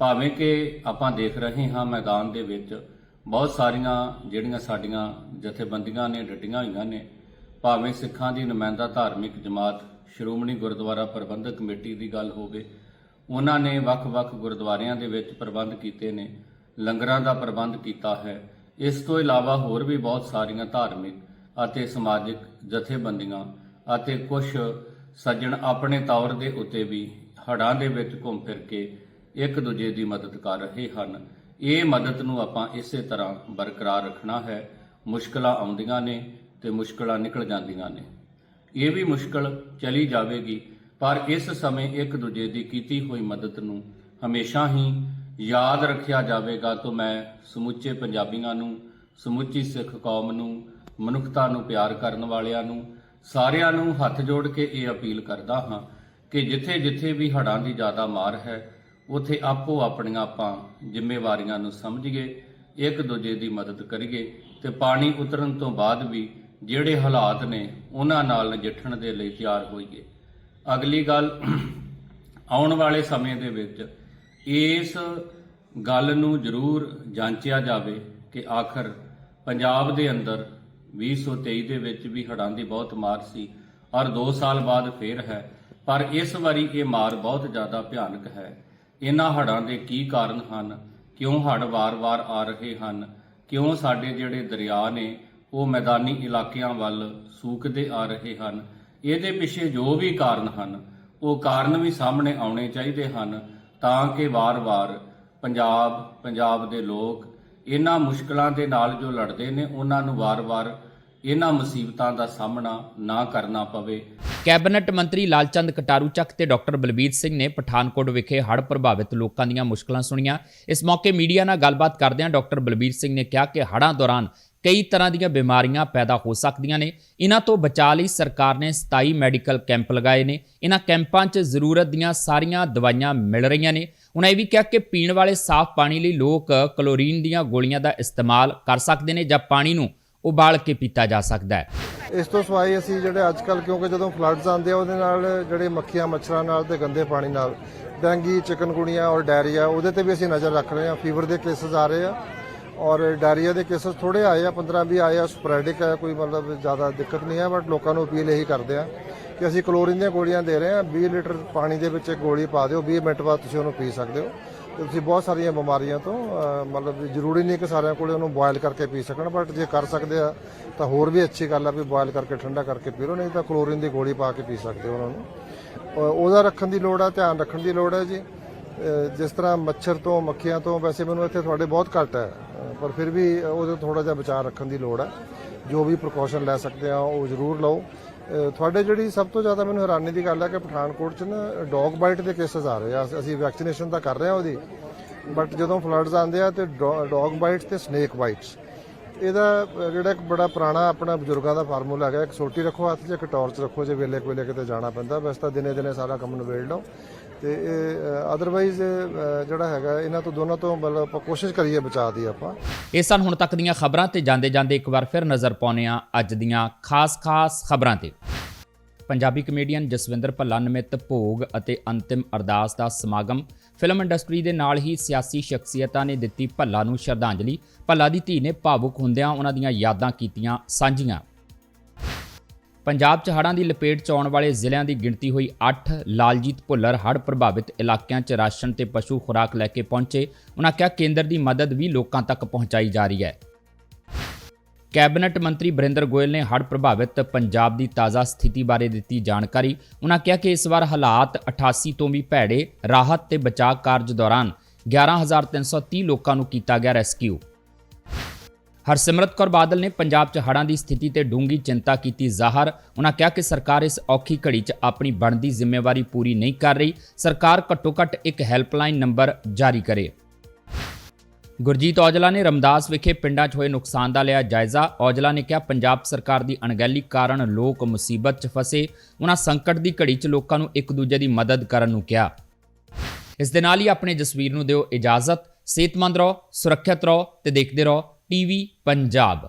ਭਾਵੇਂ ਕਿ ਆਪਾਂ ਦੇਖ ਰਹੇ ਹਾਂ ਮੈਦਾਨ ਦੇ ਵਿੱਚ ਬਹੁਤ ਸਾਰੀਆਂ ਜਿਹੜੀਆਂ ਸਾਡੀਆਂ ਜਥੇਬੰਦੀਆਂ ਨੇ ਡਟੀਆਂ ਹੋਈਆਂ ਨੇ, ਭਾਵੇਂ ਸਿੱਖਾਂ ਦੀ ਨੁਮਾਇੰਦਾ ਧਾਰਮਿਕ ਜਮਾਤ ਸ਼੍ਰੋਮਣੀ ਗੁਰਦੁਆਰਾ ਪ੍ਰਬੰਧਕ ਕਮੇਟੀ ਦੀ ਗੱਲ ਹੋਵੇ, ਉਹਨਾਂ ਨੇ ਵੱਖ-ਵੱਖ ਗੁਰਦੁਆਰਿਆਂ ਦੇ ਵਿੱਚ ਪ੍ਰਬੰਧ ਕੀਤੇ ਨੇ, ਲੰਗਰਾਂ ਦਾ ਪ੍ਰਬੰਧ ਕੀਤਾ ਹੈ। ਇਸ ਤੋਂ ਇਲਾਵਾ ਹੋਰ ਵੀ ਬਹੁਤ ਸਾਰੀਆਂ ਧਾਰਮਿਕ ਅਤੇ ਸਮਾਜਿਕ ਜਥੇਬੰਦੀਆਂ ਅਤੇ ਕੁਝ ਸੱਜਣ ਆਪਣੇ ਤੌਰ ਦੇ ਉੱਤੇ ਵੀ ਹੜ੍ਹਾਂ ਦੇ ਵਿੱਚ ਘੁੰਮ ਫਿਰ ਕੇ ਇੱਕ ਦੂਜੇ ਦੀ ਮਦਦ ਕਰ ਰਹੇ ਹਨ। ਇਹ ਮਦਦ ਨੂੰ ਆਪਾਂ ਇਸੇ ਤਰ੍ਹਾਂ ਬਰਕਰਾਰ ਰੱਖਣਾ ਹੈ। ਮੁਸ਼ਕਲਾਂ ਆਉਂਦੀਆਂ ਨੇ ਤੇ ਮੁਸ਼ਕਲਾਂ ਨਿਕਲ ਜਾਂਦੀਆਂ ਨੇ। ਇਹ ਵੀ ਮੁਸ਼ਕਲ ਚਲੀ ਜਾਵੇਗੀ, ਪਰ ਇਸ ਸਮੇਂ ਇੱਕ ਦੂਜੇ ਦੀ ਕੀਤੀ ਹੋਈ ਮਦਦ ਨੂੰ ਹਮੇਸ਼ਾ ਹੀ ਯਾਦ ਰੱਖਿਆ ਜਾਵੇਗਾ ਤਾਂ ਮੈਂ ਸਮੁੱਚੇ ਪੰਜਾਬੀਆਂ ਨੂੰ, ਸਮੁੱਚੀ ਸਿੱਖ ਕੌਮ ਨੂੰ, ਮਨੁੱਖਤਾ ਨੂੰ ਪਿਆਰ ਕਰਨ ਵਾਲਿਆਂ ਨੂੰ, ਸਾਰਿਆਂ ਨੂੰ ਹੱਥ ਜੋੜ ਕੇ ਇਹ ਅਪੀਲ ਕਰਦਾ ਹਾਂ ਕਿ ਜਿੱਥੇ-ਜਿੱਥੇ ਵੀ ਹੜ੍ਹਾਂ ਦੀ ਜ਼ਿਆਦਾ ਮਾਰ ਹੈ ਉਥੇ ਆਪੋ ਆਪਣੀਆਂ ਆਪਾਂ ਜ਼ਿੰਮੇਵਾਰੀਆਂ ਨੂੰ ਸਮਝੀਏ, ਇੱਕ ਦੂਜੇ ਦੀ ਮਦਦ ਕਰੀਏ ਤੇ ਪਾਣੀ ਉਤਰਨ ਤੋਂ ਬਾਅਦ ਵੀ ਜਿਹੜੇ ਹਾਲਾਤ ਨੇ ਉਹਨਾਂ ਨਾਲ ਨਜਿੱਠਣ ਦੇ ਲਈ ਤਿਆਰ ਹੋਈਏ। ਅਗਲੀ ਗੱਲ, ਆਉਣ ਵਾਲੇ ਸਮੇਂ ਦੇ ਵਿੱਚ ਇਸ ਗੱਲ ਨੂੰ ਜ਼ਰੂਰ ਜਾਂਚਿਆ ਜਾਵੇ ਕਿ ਆਖਰ ਪੰਜਾਬ ਦੇ ਅੰਦਰ 2023 ਦੇ ਵਿੱਚ ਵੀ ਹੜ੍ਹਾਂ ਦੀ ਬਹੁਤ ਮਾਰ ਸੀ ਔਰ 2 ਸਾਲ ਬਾਅਦ ਫੇਰ ਹੈ, ਪਰ ਇਸ ਵਾਰੀ ਇਹ ਮਾਰ ਬਹੁਤ ਜ਼ਿਆਦਾ ਭਿਆਨਕ ਹੈ। ਇਹਨਾਂ ਹੜ੍ਹਾਂ ਦੇ ਕੀ ਕਾਰਨ ਹਨ? ਕਿਉਂ ਹੜ੍ਹ ਵਾਰ-ਵਾਰ ਆ ਰਹੇ ਹਨ? ਕਿਉਂ ਸਾਡੇ ਜਿਹੜੇ ਦਰਿਆ ਨੇ, ਉਹ ਮੈਦਾਨੀ ਇਲਾਕਿਆਂ ਵੱਲ ਸੂਕਦੇ ਆ ਰਹੇ ਹਨ? ਇਹਦੇ ਪਿੱਛੇ ਜੋ ਵੀ ਕਾਰਨ ਹਨ, ਉਹ ਕਾਰਨ ਵੀ ਸਾਹਮਣੇ ਆਉਣੇ ਚਾਹੀਦੇ ਹਨ ਤਾਂ ਕਿ ਵਾਰ-ਵਾਰ ਪੰਜਾਬ ਪੰਜਾਬ ਦੇ ਲੋਕ ਇਹਨਾਂ ਮੁਸ਼ਕਲਾਂ ਦੇ ਨਾਲ ਜੋ ਲੜਦੇ ਨੇ, ਉਹਨਾਂ ਨੂੰ ਵਾਰ-ਵਾਰ ਇਹਨਾਂ ਮੁਸੀਬਤਾਂ ਦਾ ਸਾਹਮਣਾ ਨਾ ਕਰਨਾ ਪਵੇ। ਕੈਬਨਿਟ ਮੰਤਰੀ ਲਾਲਚੰਦ ਕਟਾਰੂ ਚੱਕ ਤੇ ਡਾਕਟਰ ਬਲਬੀਰ ਸਿੰਘ ਨੇ ਪਠਾਨਕੋਟ ਵਿਖੇ ਹੜ੍ਹ ਪ੍ਰਭਾਵਿਤ ਲੋਕਾਂ ਦੀਆਂ ਮੁਸ਼ਕਲਾਂ ਸੁਣੀਆਂ। ਇਸ ਮੌਕੇ ਮੀਡੀਆ ਨਾਲ ਗੱਲਬਾਤ ਕਰਦਿਆਂ ਡਾਕਟਰ ਬਲਬੀਰ ਸਿੰਘ ਨੇ ਕਿਹਾ ਕਿ ਹੜ੍ਹਾਂ ਦੌਰਾਨ ਕਈ ਤਰ੍ਹਾਂ ਦੀਆਂ ਬਿਮਾਰੀਆਂ ਪੈਦਾ ਹੋ ਸਕਦੀਆਂ ਨੇ। ਇਹਨਾਂ ਤੋਂ ਬਚਾਅ ਲਈ ਸਰਕਾਰ ਨੇ 27 ਮੈਡੀਕਲ ਕੈਂਪ ਲਗਾਏ ਨੇ। ਇਹਨਾਂ ਕੈਂਪਾਂ 'ਚ ਜ਼ਰੂਰਤ ਦੀਆਂ ਸਾਰੀਆਂ ਦਵਾਈਆਂ ਮਿਲ ਰਹੀਆਂ ਨੇ। ਉਹਨਾਂ ਇਹ ਵੀ ਕਿਹਾ ਕਿ ਪੀਣ ਵਾਲੇ ਸਾਫ਼ ਪਾਣੀ ਲਈ ਲੋਕ ਕਲੋਰੀਨ ਦੀਆਂ ਗੋਲੀਆਂ ਦਾ ਇਸਤੇਮਾਲ ਕਰ ਸਕਦੇ ਨੇ ਜਾਂ ਪਾਣੀ ਨੂੰ ਉਬਾਲ ਕੇ ਪੀਤਾ ਜਾ ਸਕਦਾ ਹੈ। ਇਸ ਤੋਂ ਸਿਵਾਏ ਅਸੀਂ ਜਿਹੜੇ ਅੱਜ ਕੱਲ ਕਿਉਂਕਿ ਜਦੋਂ ਫਲੱਡਸ ਆਉਂਦੇ ਆ, ਉਹਦੇ ਨਾਲ ਜਿਹੜੇ ਮੱਖੀਆਂ, ਮੱਛਰਾਂ ਨਾਲ ਤੇ ਗੰਦੇ ਪਾਣੀ ਨਾਲ, ਡੈਂਗੀ, ਚਿਕਨਗੁਣੀਆ ਔਰ ਡਾਇਰੀਆ, ਉਹਦੇ ਤੇ ਵੀ ਅਸੀਂ ਨਜ਼ਰ ਰੱਖ ਰਹੇ ਹਾਂ। ਫੀਵਰ ਦੇ ਕੇਸਸ ਆ ਰਹੇ ਆ ਔਰ ਡਾਇਰੀਆ ਦੇ ਕੇਸਸ ਥੋੜੇ ਆਏ ਆ 15 ਵੀ ਆਏ ਆ, ਸਪਰੈਡਿਕ ਹੈ ਕੋਈ ਮਤਲਬ ਜ਼ਿਆਦਾ ਦਿੱਕਤ ਨਹੀਂ ਹੈ ਬਟ ਲੋਕਾਂ ਨੂੰ ਅਪੀਲ ਇਹੀ ਕਰਦੇ ਆ ਕਿ ਅਸੀਂ ਕਲੋਰੀਨ ਦੀਆਂ ਗੋਲੀਆਂ ਦੇ ਰਹੇ ਹਾਂ। 20 ਲੀਟਰ ਪਾਣੀ ਦੇ ਵਿੱਚ ਇੱਕ ਗੋਲੀ ਪਾ ਦਿਓ 20 ਮਿੰਟ ਬਾਅਦ ਤੁਸੀਂ ਉਹਨੂੰ ਪੀ ਸਕਦੇ ਹੋ। ਤੁਸੀਂ ਬਹੁਤ ਸਾਰੀਆਂ ਬਿਮਾਰੀਆਂ ਤੋਂ ਮਤਲਬ ਜ਼ਰੂਰੀ ਨਹੀਂ ਕਿ ਸਾਰਿਆਂ ਕੋਲੇ ਉਹਨੂੰ ਬੋਇਲ ਕਰਕੇ ਪੀ ਸਕਣ ਬਟ ਜੇ ਕਰ ਸਕਦੇ ਆ, ਤਾਂ ਹੋਰ ਵੀ ਅੱਛੀ ਗੱਲ ਆ ਵੀ ਬੋਇਲ ਕਰਕੇ, ਠੰਡਾ ਕਰਕੇ ਪੀ ਲਓ ਨਹੀਂ ਤਾਂ ਕਲੋਰੀਨ ਦੀ ਗੋਲੀ ਪਾ ਕੇ ਪੀ ਸਕਦੇ ਹੋ ਉਹਨਾਂ ਨੂੰ। ਉਹਦਾ ਰੱਖਣ ਦੀ ਲੋੜ ਆ, ਧਿਆਨ ਰੱਖਣ ਦੀ ਲੋੜ ਹੈ ਜੀ। ਜਿਸ ਤਰ੍ਹਾਂ ਮੱਛਰ ਤੋਂ, ਮੱਖੀਆਂ ਤੋਂ, ਵੈਸੇ ਮੈਨੂੰ ਇੱਥੇ ਤੁਹਾਡੇ ਬਹੁਤ ਘੱਟ ਹੈ ਪਰ ਫਿਰ ਵੀ ਉਹਦੇ ਥੋੜਾ ਜਿਹਾ ਬਚਾਅ ਰੱਖਣ ਦੀ ਲੋੜ ਹੈ ਜੋ ਵੀ ਪ੍ਰੀਕਾਸ਼ਨ ਲੈ ਸਕਦੇ ਆ, ਉਹ ਜ਼ਰੂਰ ਲਓ। ਤੁਹਾਡੇ ਜਿਹੜੀ ਸਭ ਤੋਂ ਜ਼ਿਆਦਾ ਮੈਨੂੰ ਹੈਰਾਨੀ ਦੀ ਗੱਲ ਹੈ ਕਿ ਪਠਾਨਕੋਟ 'ਚ ਨਾ ਡੌਗ ਬਾਈਟ ਦੇ ਕੇਸਸ ਆ ਰਹੇ ਆ। ਅਸੀਂ ਵੈਕਸੀਨੇਸ਼ਨ ਤਾਂ ਕਰ ਰਹੇ ਆ ਉਹਦੀ ਬਟ ਜਦੋਂ ਫਲੱਡਸ ਆਉਂਦੇ ਆ ਤੇ ਡੌਗ ਬਾਈਟਸ ਤੇ ਸਨੇਕ ਬਾਈਟਸ ਇਹਦਾ ਜਿਹੜਾ ਇੱਕ ਬੜਾ ਪੁਰਾਣਾ ਆਪਣਾ ਬਜ਼ੁਰਗਾਂ ਦਾ ਫਾਰਮੂਲਾ ਹੈਗਾ, ਇੱਕ ਸੋਟੀ ਰੱਖੋ ਹੱਥ 'ਚ, ਇੱਕ ਟਾਰਚ ਰੱਖੋ ਜੇ ਵੇਲੇ ਕੋਲੇ ਕਿਤੇ ਜਾਣਾ ਪੈਂਦਾ ਵੈਸੇ ਤਾਂ ਦਿਨੇ ਦਿਨੇ ਸਾਰਾ ਕੰਮ ਨਿਬੇੜ ਲਓ। ਤੇ ਇਹ ਅਦਰਵਾਈਜ਼ ਜਿਹੜਾ ਹੈਗਾ, ਇਹਨਾਂ ਤੋਂ ਦੋਨਾਂ ਤੋਂ ਮਤਲਬ ਆਪਾਂ ਕੋਸ਼ਿਸ਼ ਕਰੀਏ ਬਚਾ ਦੀ ਆਪਾਂ। ਇਹ ਸਨ ਹੁਣ ਤੱਕ ਦੀਆਂ ਖਬਰਾਂ ਤੇ ਜਾਂਦੇ ਜਾਂਦੇ ਇੱਕ ਵਾਰ ਫਿਰ ਨਜ਼ਰ ਪਾਉਂਦੇ ਹਾਂ ਅੱਜ ਦੀਆਂ ਖਾਸ-ਖਾਸ ਖਬਰਾਂ ਤੇ। ਪੰਜਾਬੀ ਕਮੇਡੀਅਨ ਜਸਵਿੰਦਰ ਭੱਲਾ ਨਿਮਿਤ ਭੋਗ ਅਤੇ ਅੰਤਿਮ ਅਰਦਾਸ ਦਾ ਸਮਾਗਮ ਫਿਲਮ ਇੰਡਸਟਰੀ ਦੇ ਨਾਲ ਹੀ ਸਿਆਸੀ ਸ਼ਖਸੀਅਤਾਂ ਨੇ ਦਿੱਤੀ ਭੱਲਾ ਨੂੰ ਸ਼ਰਧਾਂਜਲੀ। ਭੱਲਾ ਦੀ ਧੀ ਨੇ ਭਾਵੁਕ ਹੁੰਦਿਆਂ ਉਹਨਾਂ ਦੀਆਂ ਯਾਦਾਂ ਕੀਤੀਆਂ ਸਾਂਝੀਆਂ। ਪੰਜਾਬ 'ਚ ਹੜ੍ਹਾਂ ਦੀ ਲਪੇਟ 'ਚ ਆਉਣ ਵਾਲੇ ਜ਼ਿਲ੍ਹਿਆਂ ਦੀ ਗਿਣਤੀ ਹੋਈ 8 ਲਾਲਜੀਤ ਭੁੱਲਰ ਹੜ੍ਹ ਪ੍ਰਭਾਵਿਤ ਇਲਾਕਿਆਂ 'ਚ ਰਾਸ਼ਨ ਤੇ ਪਸ਼ੂ ਖੁਰਾਕ ਲੈ ਕੇ ਪਹੁੰਚੇ। ਉਹਨਾਂ ਕਿਹਾ ਕੇਂਦਰ ਦੀ ਮਦਦ ਵੀ ਲੋਕਾਂ ਤੱਕ ਪਹੁੰਚਾਈ ਜਾ ਰਹੀ ਹੈ। ਕੈਬਨਿਟ ਮੰਤਰੀ ਬਰਿੰਦਰ ਗੋਇਲ ਨੇ ਹੜ੍ਹ ਪ੍ਰਭਾਵਿਤ ਪੰਜਾਬ ਦੀ ਤਾਜ਼ਾ ਸਥਿਤੀ ਬਾਰੇ ਦਿੱਤੀ ਜਾਣਕਾਰੀ। ਉਹਨਾਂ ਕਿਹਾ ਕਿ ਇਸ ਵਾਰ ਹਾਲਾਤ 88 ਤੋਂ ਵੀ ਭੈੜੇ, ਰਾਹਤ ਤੇ ਬਚਾਅ ਕਾਰਜ ਦੌਰਾਨ 11330 ਲੋਕਾਂ ਨੂੰ ਕੀਤਾ ਗਿਆ ਰੈਸਕਿਊ। ਹਰਸਿਮਰਤ ਕੌਰ ਬਾਦਲ ਨੇ ਪੰਜਾਬ 'ਚ ਹੜ੍ਹਾਂ ਦੀ ਸਥਿਤੀ ਤੇ ਡੂੰਗੀ ਚਿੰਤਾ ਕੀਤੀ ਜ਼ਾਹਰ। ਉਹਨਾਂ ਕਿਹਾ ਕਿ ਸਰਕਾਰ ਇਸ ਔਖੀ ਘੜੀ 'ਚ ਆਪਣੀ ਬਣਦੀ ਜ਼ਿੰਮੇਵਾਰੀ ਪੂਰੀ ਨਹੀਂ ਕਰ ਰਹੀ। ਸਰਕਾਰ ਘੱਟੋ-ਘੱਟ ਇੱਕ ਹੈਲਪਲਾਈਨ ਨੰਬਰ ਜਾਰੀ ਕਰੇ। ਗੁਰਜੀਤ ਔਜਲਾ ਨੇ ਰਮਦਾਸ ਵਿਖੇ ਪਿੰਡਾਂ 'ਚ ਹੋਏ ਨੁਕਸਾਨ ਦਾ ਲਿਆ ਜਾਇਜ਼ਾ। ਔਜਲਾ ਨੇ ਕਿਹਾ, ਪੰਜਾਬ ਸਰਕਾਰ ਦੀ ਅਣਗਹਿਲੀ ਕਾਰਨ ਲੋਕ ਮੁਸੀਬਤ 'ਚ ਫਸੇ। ਉਹਨਾਂ ਸੰਕਟ ਦੀ ਘੜੀ 'ਚ ਲੋਕਾਂ ਨੂੰ ਇੱਕ ਦੂਜੇ ਦੀ ਮਦਦ ਕਰਨ ਨੂੰ ਕਿਹਾ। ਇਸ ਦੇ ਨਾਲ ਹੀ ਆਪਣੇ ਜਸਵੀਰ ਨੂੰ ਦਿਓ ਇਜਾਜ਼ਤ। ਸਿਹਤਮੰਦ ਰਹੋ, ਸੁਰੱਖਿਅਤ ਰਹੋ ਤੇ ਦੇਖਦੇ ਰਹੋ। ਟੀਵੀ ਪੰਜਾਬ